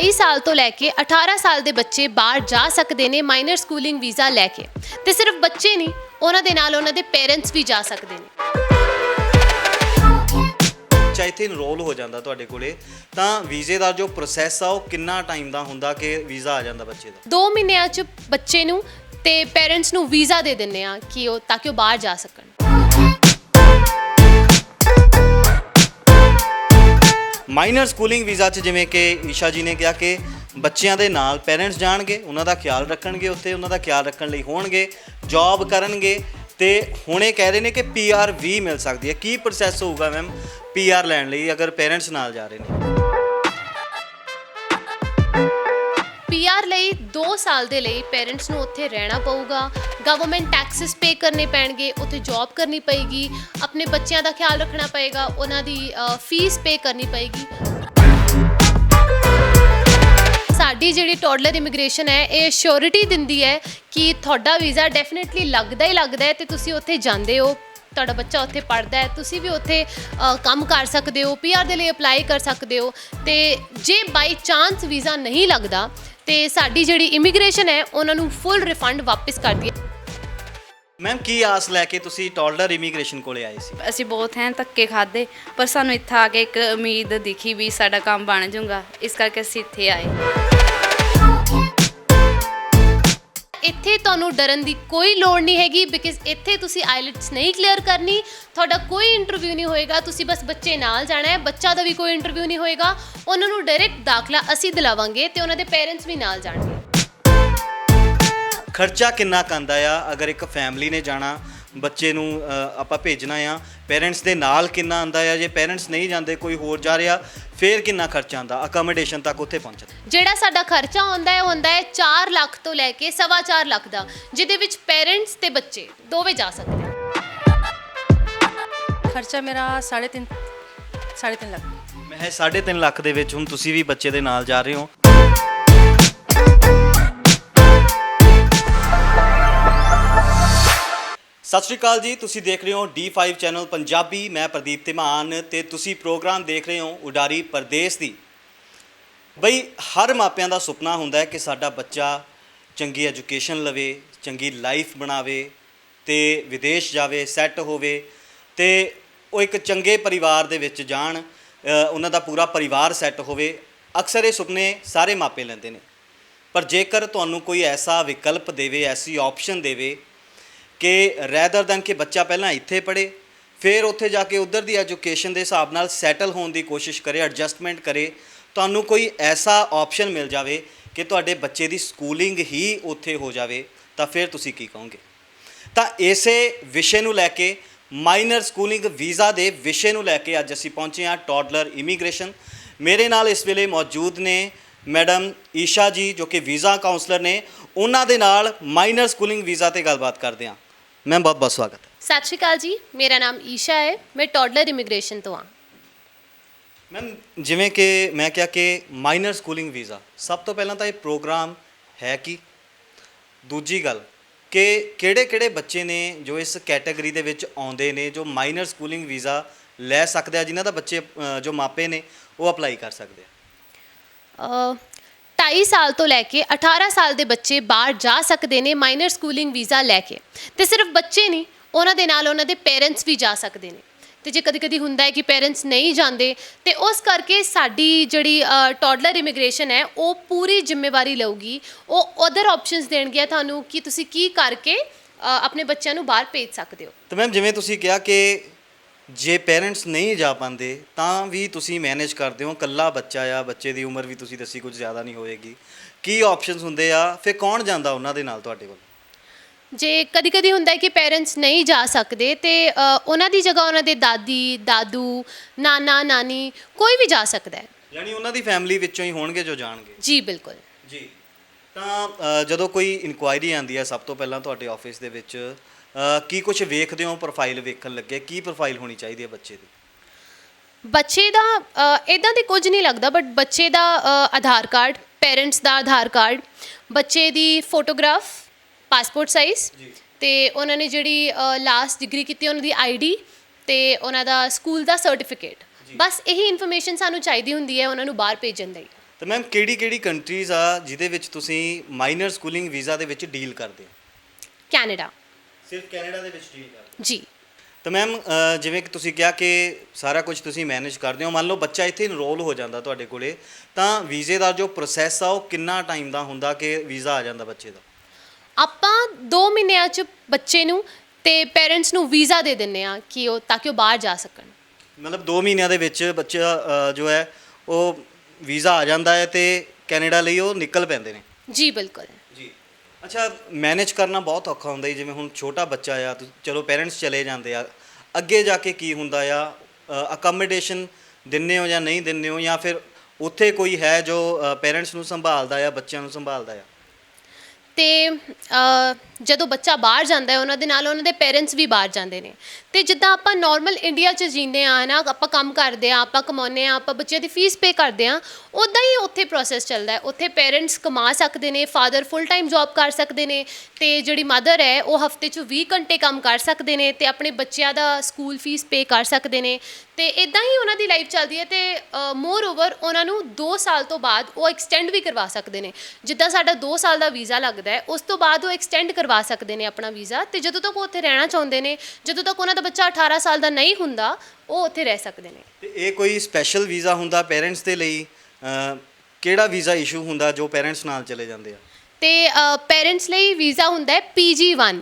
22 ਸਾਲ ਤੋਂ ਲੈ ਕੇ 18 ਸਾਲ ਦੇ ਬੱਚੇ ਬਾਹਰ ਜਾ ਸਕਦੇ ਨੇ ਮਾਈਨਰ ਸਕੂਲਿੰਗ ਵੀਜ਼ਾ ਲੈ ਕੇ। ਤੇ ਸਿਰਫ ਬੱਚੇ ਨਹੀਂ ਉਹਨਾਂ ਦੇ ਨਾਲ ਉਹਨਾਂ ਦੇ ਪੇਰੈਂਟਸ ਵੀ ਜਾ ਸਕਦੇ ਨੇ। ਬੱਚਾ ਇੱਥੇ ਇਨਰੋਲ ਹੋ ਜਾਂਦਾ ਤੁਹਾਡੇ ਕੋਲੇ ਤਾਂ ਵੀਜ਼ੇ ਦਾ ਜੋ ਪ੍ਰੋਸੈਸ ਆ ਉਹ ਕਿੰਨਾ ਟਾਈਮ ਦਾ ਹੁੰਦਾ ਕਿ ਵੀਜ਼ਾ ਆ ਜਾਂਦਾ ਬੱਚੇ ਦਾ? 2 ਮਹੀਨਿਆਂ ਚ ਬੱਚੇ ਨੂੰ ਤੇ ਪੇਰੈਂਟਸ ਨੂੰ ਵੀਜ਼ਾ ਦੇ ਦਿੰਨੇ ਆ ਕਿ ਉਹ ਤਾਂ ਕਿ ਉਹ ਬਾਹਰ ਜਾ ਸਕਣ। ਮਾਈਨਰ ਸਕੂਲਿੰਗ ਵੀਜ਼ਾ 'ਚ ਜਿਵੇਂ ਕਿ ਈਸ਼ਾ ਜੀ ਨੇ ਕਿਹਾ ਕਿ ਬੱਚਿਆਂ ਦੇ ਨਾਲ ਪੇਰੈਂਟਸ ਜਾਣਗੇ, ਉਹਨਾਂ ਦਾ ਖਿਆਲ ਰੱਖਣਗੇ, ਉੱਥੇ ਉਹਨਾਂ ਦਾ ਖਿਆਲ ਰੱਖਣ ਲਈ ਹੋਣਗੇ ਜੌਬ ਕਰਨਗੇ ਤੇ ਹੁਣੇ ਕਹਿ ਰਹੇ ਨੇ ਕਿ ਪੀਆਰ ਵੀ ਮਿਲ ਸਕਦੀ ਹੈ। ਕੀ ਪ੍ਰੋਸੈਸ ਹੋਊਗਾ ਮੈਮ ਪੀਆਰ ਲੈਣ ਲਈ ਅਗਰ ਪੇਰੈਂਟਸ ਨਾਲ ਜਾ ਰਹੇ ਨੇ? ਪੀਆਰ ਲਈ 2 ਸਾਲ ਦੇ ਲਈ ਪੇਰੈਂਟਸ ਨੂੰ ਉੱਥੇ ਰਹਿਣਾ ਪਊਗਾ। ਗਵਰਨਮੈਂਟ ਟੈਕਸਸ ਪੇ ਕਰਨੇ ਪੈਣਗੇ, ਉੱਥੇ ਜੌਬ ਕਰਨੀ ਪਏਗੀ, ਆਪਣੇ ਬੱਚਿਆਂ ਦਾ ਖਿਆਲ ਰੱਖਣਾ ਪਏਗਾ, ਉਹਨਾਂ ਦੀ ਫੀਸ ਪੇ ਕਰਨੀ ਪਏਗੀ। ਸਾਡੀ ਜਿਹੜੀ ਟੋਡਲਰ ਇਮੀਗ੍ਰੇਸ਼ਨ ਹੈ, ਇਹ ਸ਼ੋਰਿਟੀ ਦਿੰਦੀ ਹੈ ਕਿ ਤੁਹਾਡਾ ਵੀਜ਼ਾ ਡੈਫੀਨਿਟਲੀ ਲੱਗਦਾ ਹੀ ਲੱਗਦਾ ਹੈ ਤੇ ਤੁਸੀਂ ਉੱਥੇ ਜਾਂਦੇ ਹੋ। ਤੁਹਾਡਾ ਬੱਚਾ ਉੱਥੇ ਪੜਦਾ ਹੈ, ਤੁਸੀਂ ਵੀ ਉੱਥੇ ਕੰਮ ਕਰ ਸਕਦੇ ਹੋ ਪੀਆਰ ਦੇ ਲਈ ਅਪਲਾਈ ਕਰ ਸਕਦੇ ਹੋ। ਤੇ ਜੇ ਬਾਈ ਚਾਂਸ ਵੀਜ਼ਾ ਨਹੀਂ ਲੱਗਦਾ ਤੇ ਸਾਡੀ ਜਿਹੜੀ ਇਮੀਗ੍ਰੇਸ਼ਨ ਹੈ ਉਹਨਾਂ ਨੂੰ ਫੁੱਲ ਰਿਫੰਡ ਵਾਪਸ ਕਰਦੀ ਹੈ। ਮੈਮ ਕੀ ਆਸ ਲੈ ਕੇ ਤੁਸੀਂ ਟੋਲਡਰ ਇਮੀਗ੍ਰੇਸ਼ਨ ਕੋਲੇ ਆਏ ਸੀ? ਅਸੀਂ ਬਹੁਤ ਹੈ ਧੱਕੇ ਖਾਦੇ ਪਰ ਸਾਨੂੰ ਇੱਥੇ ਆ ਕੇ ਇੱਕ ਉਮੀਦ ਦਿਖੀ ਵੀ ਸਾਡਾ ਕੰਮ ਬਣ ਜਾਊਗਾ। ਇਸ ਕਰਕੇ ਅਸੀਂ ਇੱਥੇ ਆਏ। ਇੱਥੇ ਤੁਹਾਨੂੰ ਡਰਨ ਦੀ ਕੋਈ ਲੋੜ ਨਹੀਂ ਹੈਗੀ ਬਿਕਾਜ਼ ਇੱਥੇ ਤੁਸੀਂ ਆਈਲੈਟਸ ਨਹੀਂ ਕਲੀਅਰ ਕਰਨੀ, ਤੁਹਾਡਾ ਕੋਈ ਇੰਟਰਵਿਊ ਨਹੀਂ ਹੋਏਗਾ, ਤੁਸੀਂ ਬਸ ਬੱਚੇ ਨਾਲ ਜਾਣਾ ਹੈ, ਬੱਚਾ ਦਾ ਵੀ ਕੋਈ ਇੰਟਰਵਿਊ ਨਹੀਂ ਹੋਏਗਾ, ਉਹਨਾਂ ਨੂੰ ਡਾਇਰੈਕਟ ਦਾਖਲਾ ਅਸੀਂ ਦਿਲਾਵਾਂਗੇ ਤੇ ਉਹਨਾਂ ਦੇ ਪੇਰੈਂਟਸ ਵੀ ਨਾਲ ਜਾਣਗੇ। ਖਰਚਾ ਕਿੰਨਾ ਕੰਦਾ ਆ? ਅਗਰ ਇੱਕ ਫੈਮਿਲੀ ਨੇ ਜਾਣਾ ਬੱਚੇ ਨੂੰ ਅ, ਆਪਾਂ ਭੇਜਣਾ ਆ। ਪੇਰੈਂਟਸ ਦੇ ਨਾਲ ਕਿੰਨਾ ਆਂਦਾ ਆ? ਜੇ ਪੇਰੈਂਟਸ ਨਹੀਂ ਜਾਂਦੇ ਕੋਈ ਹੋਰ ਜਾ ਰਿਹਾ ਫੇਰ ਕਿੰਨਾ ਖਰਚਾ ਆਂਦਾ ਅਕਮੋਡੇਸ਼ਨ ਤੱਕ ਉੱਥੇ ਪਹੁੰਚਣ ਜਿਹੜਾ ਸਾਡਾ ਖਰਚਾ ਹੁੰਦਾ ਹੈ ਉਹ ਹੁੰਦਾ ਹੈ 4 ਲੱਖ ਤੋਂ ਲੈ ਕੇ ਸਵਾ ਚਾਰ ਲੱਖ ਦਾ ਜਿਹਦੇ ਵਿੱਚ ਪੇਰੈਂਟਸ ਤੇ ਬੱਚੇ ਦੋਵੇਂ ਜਾ ਸਕਦੇ ਆ ਖਰਚਾ ਮੇਰਾ 3.5 3.5 ਲੱਖ। ਮੈਂ 3.5 ਲੱਖ ਦੇ ਵਿੱਚ ਹੁਣ ਤੁਸੀਂ ਵੀ ਬੱਚੇ ਦੇ ਨਾਲ ਜਾ ਰਹੇ ਹੋ। ਸਤਿ ਸ਼੍ਰੀ ਅਕਾਲ ਜੀ, ਤੁਸੀਂ ਦੇਖ ਰਹੇ ਹੋ D5 ਚੈਨਲ ਪੰਜਾਬੀ, ਮੈਂ ਪ੍ਰਦੀਪ ਧਿਮਾਨ ਤੇ ਤੁਸੀਂ ਪ੍ਰੋਗਰਾਮ ਦੇਖ ਰਹੇ ਹੋ ਉਡਾਰੀ ਪਰਦੇਸ ਦੀ। ਬਈ, ਹਰ ਮਾਪਿਆਂ ਦਾ ਸੁਪਨਾ ਹੁੰਦਾ ਹੈ ਕਿ ਸਾਡਾ ਬੱਚਾ ਚੰਗੀ ਐਜੂਕੇਸ਼ਨ ਲਵੇ, ਚੰਗੀ ਲਾਈਫ ਬਣਾਵੇ ਤੇ ਵਿਦੇਸ਼ ਜਾਵੇ, ਸੈੱਟ ਹੋਵੇ ਤੇ ਉਹ ਇੱਕ ਚੰਗੇ ਪਰਿਵਾਰ ਦੇ ਵਿੱਚ ਜਾਣ ਉਹਨਾਂ ਦਾ ਪੂਰਾ ਪਰਿਵਾਰ ਸੈੱਟ ਹੋਵੇ, ਅਕਸਰ ਇਹ ਸੁਪਨੇ ਸਾਰੇ ਮਾਪੇ ਲੈਂਦੇ ਨੇ। ਪਰ ਜੇਕਰ ਤੁਹਾਨੂੰ ਕੋਈ ਐਸਾ ਵਿਕਲਪ ਦੇਵੇ, ਐਸੀ ਆਪਸ਼ਨ ਦੇਵੇ ਕਿ ਰੈਦਰ ਦਨ ਕਿ ਬੱਚਾ ਪਹਿਲਾਂ ਇੱਥੇ ਪੜ੍ਹੇ, ਫਿਰ ਉੱਥੇ ਜਾ ਕੇ ਉਧਰ ਦੀ ਐਜੂਕੇਸ਼ਨ ਦੇ ਹਿਸਾਬ ਨਾਲ ਸੈਟਲ ਹੋਣ ਦੀ ਕੋਸ਼ਿਸ਼ ਕਰੇ ਐਡਜਸਟਮੈਂਟ ਕਰੇ, ਤੁਹਾਨੂੰ ਕੋਈ ਐਸਾ ਆਪਸ਼ਨ ਮਿਲ ਜਾਵੇ ਕਿ ਤੁਹਾਡੇ ਬੱਚੇ ਦੀ ਸਕੂਲਿੰਗ ਹੀ ਉੱਥੇ ਹੋ ਜਾਵੇ, ਤਾਂ ਫਿਰ ਤੁਸੀਂ ਕੀ ਕਹੋਗੇ? ਤਾਂ ਇਸੇ ਵਿਸ਼ੇ ਨੂੰ ਲੈ ਕੇ ਮਾਈਨਰ ਸਕੂਲਿੰਗ ਵੀਜ਼ਾ ਦੇ ਵਿਸ਼ੇ ਨੂੰ ਲੈ ਕੇ ਅੱਜ ਅਸੀਂ ਪਹੁੰਚੇ ਹਾਂ ਟੋਡਲਰ ਇਮੀਗ੍ਰੇਸ਼ਨ ਮੇਰੇ ਨਾਲ ਇਸ ਵੇਲੇ ਮੌਜੂਦ ਨੇ ਮੈਡਮ ਈਸ਼ਾ ਜੀ, ਜੋ ਕਿ ਵੀਜ਼ਾ ਕਾਉਂਸਲਰ ਨੇ, ਉਹਨਾਂ ਦੇ ਨਾਲ ਮਾਈਨਰ ਸਕੂਲਿੰਗ ਵੀਜ਼ਾ ਤੇ ਗੱਲਬਾਤ ਕਰਦੇ ਹਾਂ। ਮੈਮ ਬਹੁਤ ਬਹੁਤ ਸਵਾਗਤ ਸਤਿ ਸ਼੍ਰੀ ਅਕਾਲ ਜੀ ਮੇਰਾ ਨਾਮ ਈਸ਼ਾ ਹੈ ਮੈਂ ਟੋਡਲਰ ਇਮੀਗ੍ਰੇਸ਼ਨ ਤੋਂ ਹਾਂ। ਮੈਮ ਜਿਵੇਂ ਕਿ ਮੈਂ ਕਿਹਾ ਕਿ ਮਾਈਨਰ ਸਕੂਲਿੰਗ ਵੀਜ਼ਾ ਸਭ ਤੋਂ ਪਹਿਲਾਂ ਤਾਂ ਇਹ ਪ੍ਰੋਗਰਾਮ ਹੈ ਕੀ? ਦੂਜੀ ਗੱਲ ਕਿ ਕਿਹੜੇ ਕਿਹੜੇ ਬੱਚੇ ਨੇ ਜੋ ਇਸ ਕੈਟਾਗਰੀ ਦੇ ਵਿੱਚ ਆਉਂਦੇ ਨੇ ਜੋ ਮਾਈਨਰ ਸਕੂਲਿੰਗ ਵੀਜ਼ਾ ਲੈ ਸਕਦੇ ਆ ਜਿਨ੍ਹਾਂ ਦਾ ਬੱਚੇ ਅ, ਜੋ ਮਾਪੇ ਨੇ ਉਹ ਅਪਲਾਈ ਕਰ ਸਕਦੇ ਆ? ਅ, 22 ਸਾਲ ਤੋਂ ਲੈ ਕੇ 18 ਸਾਲ ਦੇ ਬੱਚੇ ਬਾਹਰ ਜਾ ਸਕਦੇ ਨੇ ਮਾਈਨਰ ਸਕੂਲਿੰਗ ਵੀਜ਼ਾ ਲੈ ਕੇ। ਤੇ ਸਿਰਫ ਬੱਚੇ ਨਹੀਂ, ਉਹਨਾਂ ਦੇ ਨਾਲ ਉਹਨਾਂ ਦੇ ਪੇਰੈਂਟਸ ਵੀ ਜਾ ਸਕਦੇ ਨੇ। ਤੇ ਜੇ ਕਦੀ-ਕਦੀ ਹੁੰਦਾ ਹੈ ਕਿ ਪੇਰੈਂਟਸ ਨਹੀਂ ਜਾਂਦੇ, ਤੇ ਉਸ ਕਰਕੇ ਸਾਡੀ ਜਿਹੜੀ ਟੋਡਲਰ ਇਮੀਗ੍ਰੇਸ਼ਨ ਹੈ, ਉਹ ਪੂਰੀ ਜ਼ਿੰਮੇਵਾਰੀ ਲਊਗੀ। ਉਹ ਅਦਰ ਆਪਸ਼ਨਸ ਦੇਣਗੇ ਤੁਹਾਨੂੰ ਕਿ ਤੁਸੀਂ ਕੀ ਕਰਕੇ ਆਪਣੇ ਬੱਚਿਆਂ ਨੂੰ ਬਾਹਰ ਭੇਜ ਸਕਦੇ ਹੋ। ਤਾਂ ਮੈਮ ਜਿਵੇਂ ਤੁਸੀਂ ਕਿਹਾ ਕਿ ਜੇ ਪੇਰੈਂਟਸ ਨਹੀਂ ਜਾ ਪਾਉਂਦੇ ਤਾਂ ਵੀ ਤੁਸੀਂ ਮੈਨੇਜ ਕਰਦੇ ਹੋ ਕੱਲਾ ਬੱਚਾ ਆ ਬੱਚੇ ਦੀ ਉਮਰ ਵੀ ਤੁਸੀਂ ਦੱਸੀ ਕੁਝ ਜ਼ਿਆਦਾ ਨਹੀਂ ਹੋਏਗੀ। ਕੀ ਆਪਸ਼ਨਸ ਹੁੰਦੇ ਆ? ਫਿਰ ਕੌਣ ਜਾਂਦਾ ਉਹਨਾਂ ਦੇ ਨਾਲ ਤੁਹਾਡੇ ਕੋਲ? ਜੇ ਕਦੀ ਕਦੀ ਹੁੰਦਾ ਹੈ ਕਿ ਪੇਰੈਂਟਸ ਨਹੀਂ ਜਾ ਸਕਦੇ ਤੇ ਅ, ਉਹਨਾਂ ਦੀ ਜਗ੍ਹਾ ਉਹਨਾਂ ਦੇ ਦਾਦੀ ਦਾਦੂ ਨਾਨਾ ਨਾਨੀ ਕੋਈ ਵੀ ਜਾ ਸਕਦਾ ਹੈ। ਯਾਨੀ ਉਹਨਾਂ ਦੀ ਫੈਮਿਲੀ ਵਿੱਚੋਂ ਹੀ ਹੋਣਗੇ ਜੋ ਜਾਣਗੇ? ਜੀ ਬਿਲਕੁਲ। ਜੀ। ਤਾਂ ਅ, ਜਦੋਂ ਕੋਈ ਇਨਕੁਆਇਰੀ ਆਂਦੀ ਹੈ ਸਭ ਤੋਂ ਪਹਿਲਾਂ ਤੁਹਾਡੇ ਆਫਿਸ ਦੇ ਵਿੱਚ ਕੀ ਕੁਝ ਵੇਖਦੇ ਹੋ ਪ੍ਰੋਫਾਈਲ ਵੇਖਣ ਲੱਗੇ? ਕੀ ਪ੍ਰੋਫਾਈਲ ਹੋਣੀ ਚਾਹੀਦੀ ਹੈ ਬੱਚੇ ਦੀ? ਬੱਚੇ ਦਾ ਇਦਾਂ ਦੇ ਕੁਝ ਨਹੀਂ ਲੱਗਦਾ ਬਟ ਬੱਚੇ ਦਾ ਆਧਾਰ ਕਾਰਡ ਪੇਰੈਂਟਸ ਦਾ ਆਧਾਰ ਕਾਰਡ ਬੱਚੇ ਦੀ ਫੋਟੋਗ੍ਰਾਫ ਪਾਸਪੋਰਟ ਸਾਈਜ਼ ਜੀ। ਤੇ ਉਹਨਾਂ ਨੇ ਜਿਹੜੀ ਲਾਸਟ ਡਿਗਰੀ ਕੀਤੀ ਉਹਨਾਂ ਦੀ ਆਈਡੀ ਤੇ ਉਹਨਾਂ ਦਾ ਸਕੂਲ ਦਾ ਸਰਟੀਫਿਕੇਟ ਬਸ ਇਹੀ ਇਨਫੋਰਮੇਸ਼ਨ ਸਾਨੂੰ ਚਾਹੀਦੀ ਹੁੰਦੀ ਹੈ ਉਹਨਾਂ ਨੂੰ ਬਾਹਰ ਭੇਜਣ ਲਈ। ਤਾਂ ਮੈਮ ਕਿਹੜੀ ਕਿਹੜੀ ਕੰਟਰੀਜ਼ ਆ ਜਿਹਦੇ ਵਿੱਚ ਤੁਸੀਂ ਮਾਈਨਰ ਸਕੂਲਿੰਗ ਵੀਜ਼ਾ ਦੇ ਵਿੱਚ ਡੀਲ ਕਰਦੇ ਹੋ? ਕੈਨੇਡਾ। ਸਿਰਫ ਕੈਨੇਡਾ ਦੇ ਵਿੱਚ ਡੀਲ ਕਰਦੇ ਜੀ। ਤਾਂ ਮੈਮ ਜਿਵੇਂ ਕਿ ਤੁਸੀਂ ਕਿਹਾ ਕਿ ਸਾਰਾ ਕੁਝ ਤੁਸੀਂ ਮੈਨੇਜ ਕਰਦੇ ਹੋ ਮੰਨ ਲਓ ਬੱਚਾ ਇੱਥੇ ਇਨਰੋਲ ਹੋ ਜਾਂਦਾ ਤੁਹਾਡੇ ਕੋਲੇ ਤਾਂ ਵੀਜ਼ੇ ਦਾ ਜੋ ਪ੍ਰੋਸੈਸ ਆ ਉਹ ਕਿੰਨਾ ਟਾਈਮ ਦਾ ਹੁੰਦਾ ਕਿ ਵੀਜ਼ਾ ਆ ਜਾਂਦਾ ਬੱਚੇ ਦਾ? ਆਪਾਂ 2 ਮਹੀਨਿਆਂ ਚ ਬੱਚੇ ਨੂੰ ਤੇ ਪੇਰੈਂਟਸ ਨੂੰ ਵੀਜ਼ਾ ਦੇ ਦਿੰਨੇ ਆ ਕਿ ਉਹ ਤਾਂ ਕਿ ਉਹ ਬਾਹਰ ਜਾ ਸਕਣ। ਮਤਲਬ 2 ਮਹੀਨਿਆਂ ਦੇ ਵਿੱਚ ਬੱਚਾ ਜੋ ਹੈ ਉਹ ਵੀਜ਼ਾ ਆ ਜਾਂਦਾ ਹੈ ਤੇ ਕੈਨੇਡਾ ਲਈ ਉਹ ਨਿਕਲ ਪੈਂਦੇ ਨੇ। ਜੀ ਬਿਲਕੁਲ। ਅੱਛਾ ਮੈਨੇਜ ਕਰਨਾ ਬਹੁਤ ਔਖਾ ਹੁੰਦਾ ਜੀ, ਜਿਵੇਂ ਹੁਣ ਛੋਟਾ ਬੱਚਾ ਆ, ਤੁ- ਚਲੋ ਪੇਰੈਂਟਸ ਚਲੇ ਜਾਂਦੇ ਆ, ਅੱਗੇ ਜਾ ਕੇ ਕੀ ਹੁੰਦਾ ਆ? ਅਕਮੋਡੇਸ਼ਨ ਦਿੰਨੇ ਹੋ ਜਾਂ ਨਹੀਂ ਦਿੰਨੇ ਹੋ, ਜਾਂ ਫਿਰ ਉੱਥੇ ਕੋਈ ਹੈ ਜੋ ਪੇਰੈਂਟਸ ਨੂੰ ਸੰਭਾਲਦਾ ਆ, ਬੱਚਿਆਂ ਨੂੰ ਸੰਭਾਲਦਾ ਆ? ਤੇ ਜਦੋਂ ਬੱਚਾ ਬਾਹਰ ਜਾਂਦਾ ਹੈ, ਉਹਨਾਂ ਦੇ ਨਾਲ ਉਹਨਾਂ ਦੇ ਪੇਰੈਂਟਸ ਵੀ ਬਾਹਰ ਜਾਂਦੇ ਨੇ। ਤੇ ਜਿੱਦਾਂ ਆਪਾਂ ਨਾਰਮਲ ਇੰਡੀਆ 'ਚ ਜੀਂਦੇ ਆ ਨਾ, ਆਪਾਂ ਕੰਮ ਕਰਦੇ ਆ ਆਪਾਂ ਕਮਾਉਂਦੇ ਆ ਆਪਾਂ ਬੱਚਿਆਂ ਦੀ ਫੀਸ ਪੇ ਕਰਦੇ ਆ ਉਦਾਂ ਹੀ ਉੱਥੇ ਪ੍ਰੋਸੈਸ ਚੱਲਦਾ ਹੈ। ਉੱਥੇ ਪੇਰੈਂਟਸ ਕਮਾ ਸਕਦੇ ਨੇ ਫਾਦਰ ਫੁੱਲ ਟਾਈਮ ਜੌਬ ਕਰ ਸਕਦੇ ਨੇ, ਤੇ ਜਿਹੜੀ ਮਦਰ ਹੈ, ਉਹ ਹਫ਼ਤੇ 'ਚ 20 ਘੰਟੇ ਕੰਮ ਕਰ ਸਕਦੇ ਨੇ ਤੇ ਆਪਣੇ ਬੱਚਿਆਂ ਦਾ ਸਕੂਲ ਫੀਸ ਪੇ ਕਰ ਸਕਦੇ ਨੇ। ਤੇ ਇਦਾਂ ਹੀ ਉਹਨਾਂ ਦੀ ਲਾਈਫ ਚੱਲਦੀ ਹੈ ਤੇ ਮੋਰ ਓਵਰ ਉਹਨਾਂ ਨੂੰ 2 ਸਾਲ ਤੋਂ ਬਾਅਦ ਉਹ ਐਕਸਟੈਂਡ ਵੀ ਕਰਵਾ ਸਕਦੇ ਨੇ। ਜਿੱਦਾਂ ਸਾਡਾ 2 ਸਾਲ ਦਾ ਵੀਜ਼ਾ ਲੱਗਦਾ ਹੈ, ਉਸ ਤੋਂ ਬਾਅਦ ਉਹ ਐਕਸਟੈਂਡ ਕਰਵਾ ਸਕਦੇ ਨੇ ਆਪਣਾ ਵੀਜ਼ਾ। ਤੇ ਜਦੋਂ ਤੱਕ ਉਹ ਉੱਥੇ ਰਹਿਣਾ ਚਾਹੁੰਦੇ ਨੇ ਜਦੋਂ ਤੱਕ ਉਹਨਾਂ ਦਾ ਬੱਚਾ 18 ਸਾਲ ਦਾ ਨਹੀਂ ਹੁੰਦਾ ਉਹ ਉੱਥੇ ਰਹਿ ਸਕਦੇ ਨੇ। ਤੇ ਇਹ ਕੋਈ ਸਪੈਸ਼ਲ ਵੀਜ਼ਾ ਹੁੰਦਾ ਪੇਰੈਂਟਸ ਦੇ ਲਈ? ਕਿਹੜਾ ਵੀਜ਼ਾ ਇਸ਼ੂ ਹੁੰਦਾ ਜੋ ਪੇਰੈਂਟਸ ਨਾਲ ਚਲੇ ਜਾਂਦੇ ਆ? ਤੇ ਪੇਰੈਂਟਸ ਲਈ ਵੀਜ਼ਾ ਹੁੰਦਾ ਹੈ PG1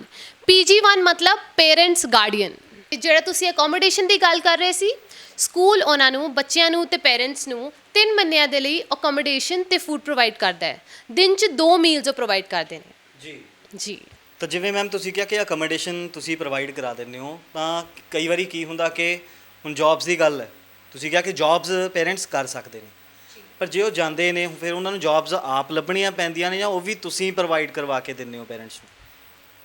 PG1 ਮਤਲਬ ਪੇਰੈਂਟਸ ਗਾਰਡੀਅਨ ਜਿਹੜਾ ਤੁਸੀਂ ਅਕੋਮੋਡੇਸ਼ਨ ਦੀ ਗੱਲ ਕਰ ਰਹੇ ਸੀ ਸਕੂਲ ਉਹਨਾਂ ਨੂੰ ਬੱਚਿਆਂ ਨੂੰ ਤੇ ਪੇਰੈਂਟਸ ਨੂੰ ਤਿੰਨ ਮਹੀਨਿਆਂ ਦੇ ਲਈ ਅਕੋਮੋਡੇਸ਼ਨ ਤੇ ਫੂਡ ਪ੍ਰੋਵਾਈਡ ਕਰਦਾ ਹੈ। ਦਿਨ 'ਚ ਦੋ ਮੀਲਸ ਉਹ ਪ੍ਰੋਵਾਈਡ ਕਰਦੇ ਨੇ। ਜੀ। ਜੀ। ਤਾਂ ਜਿਵੇਂ ਮੈਮ ਤੁਸੀਂ ਕਿਹਾ ਕਿ ਅਕਮੋਡੇਸ਼ਨ ਤੁਸੀਂ ਪ੍ਰੋਵਾਈਡ ਕਰਾ ਦਿੰਦੇ ਹੋ ਤਾਂ ਕਈ ਵਾਰੀ ਕੀ ਹੁੰਦਾ ਕਿ ਹੁਣ ਜੌਬਸ ਦੀ ਗੱਲ ਹੈ ਤੁਸੀਂ ਕਿਹਾ ਕਿ ਜੌਬਸ ਪੇਰੈਂਟਸ ਕਰ ਸਕਦੇ ਨੇ। ਪਰ ਜੇ ਉਹ ਜਾਂਦੇ ਨੇ ਫਿਰ ਉਹਨਾਂ ਨੂੰ ਜੌਬਸ ਆਪ ਲੱਭਣੀਆਂ ਪੈਂਦੀਆਂ ਨੇ ਜਾਂ ਉਹ ਵੀ ਤੁਸੀਂ ਪ੍ਰੋਵਾਈਡ ਕਰਵਾ ਕੇ ਦਿੰਦੇ ਹੋ ਪੇਰੈਂਟਸ ਨੂੰ?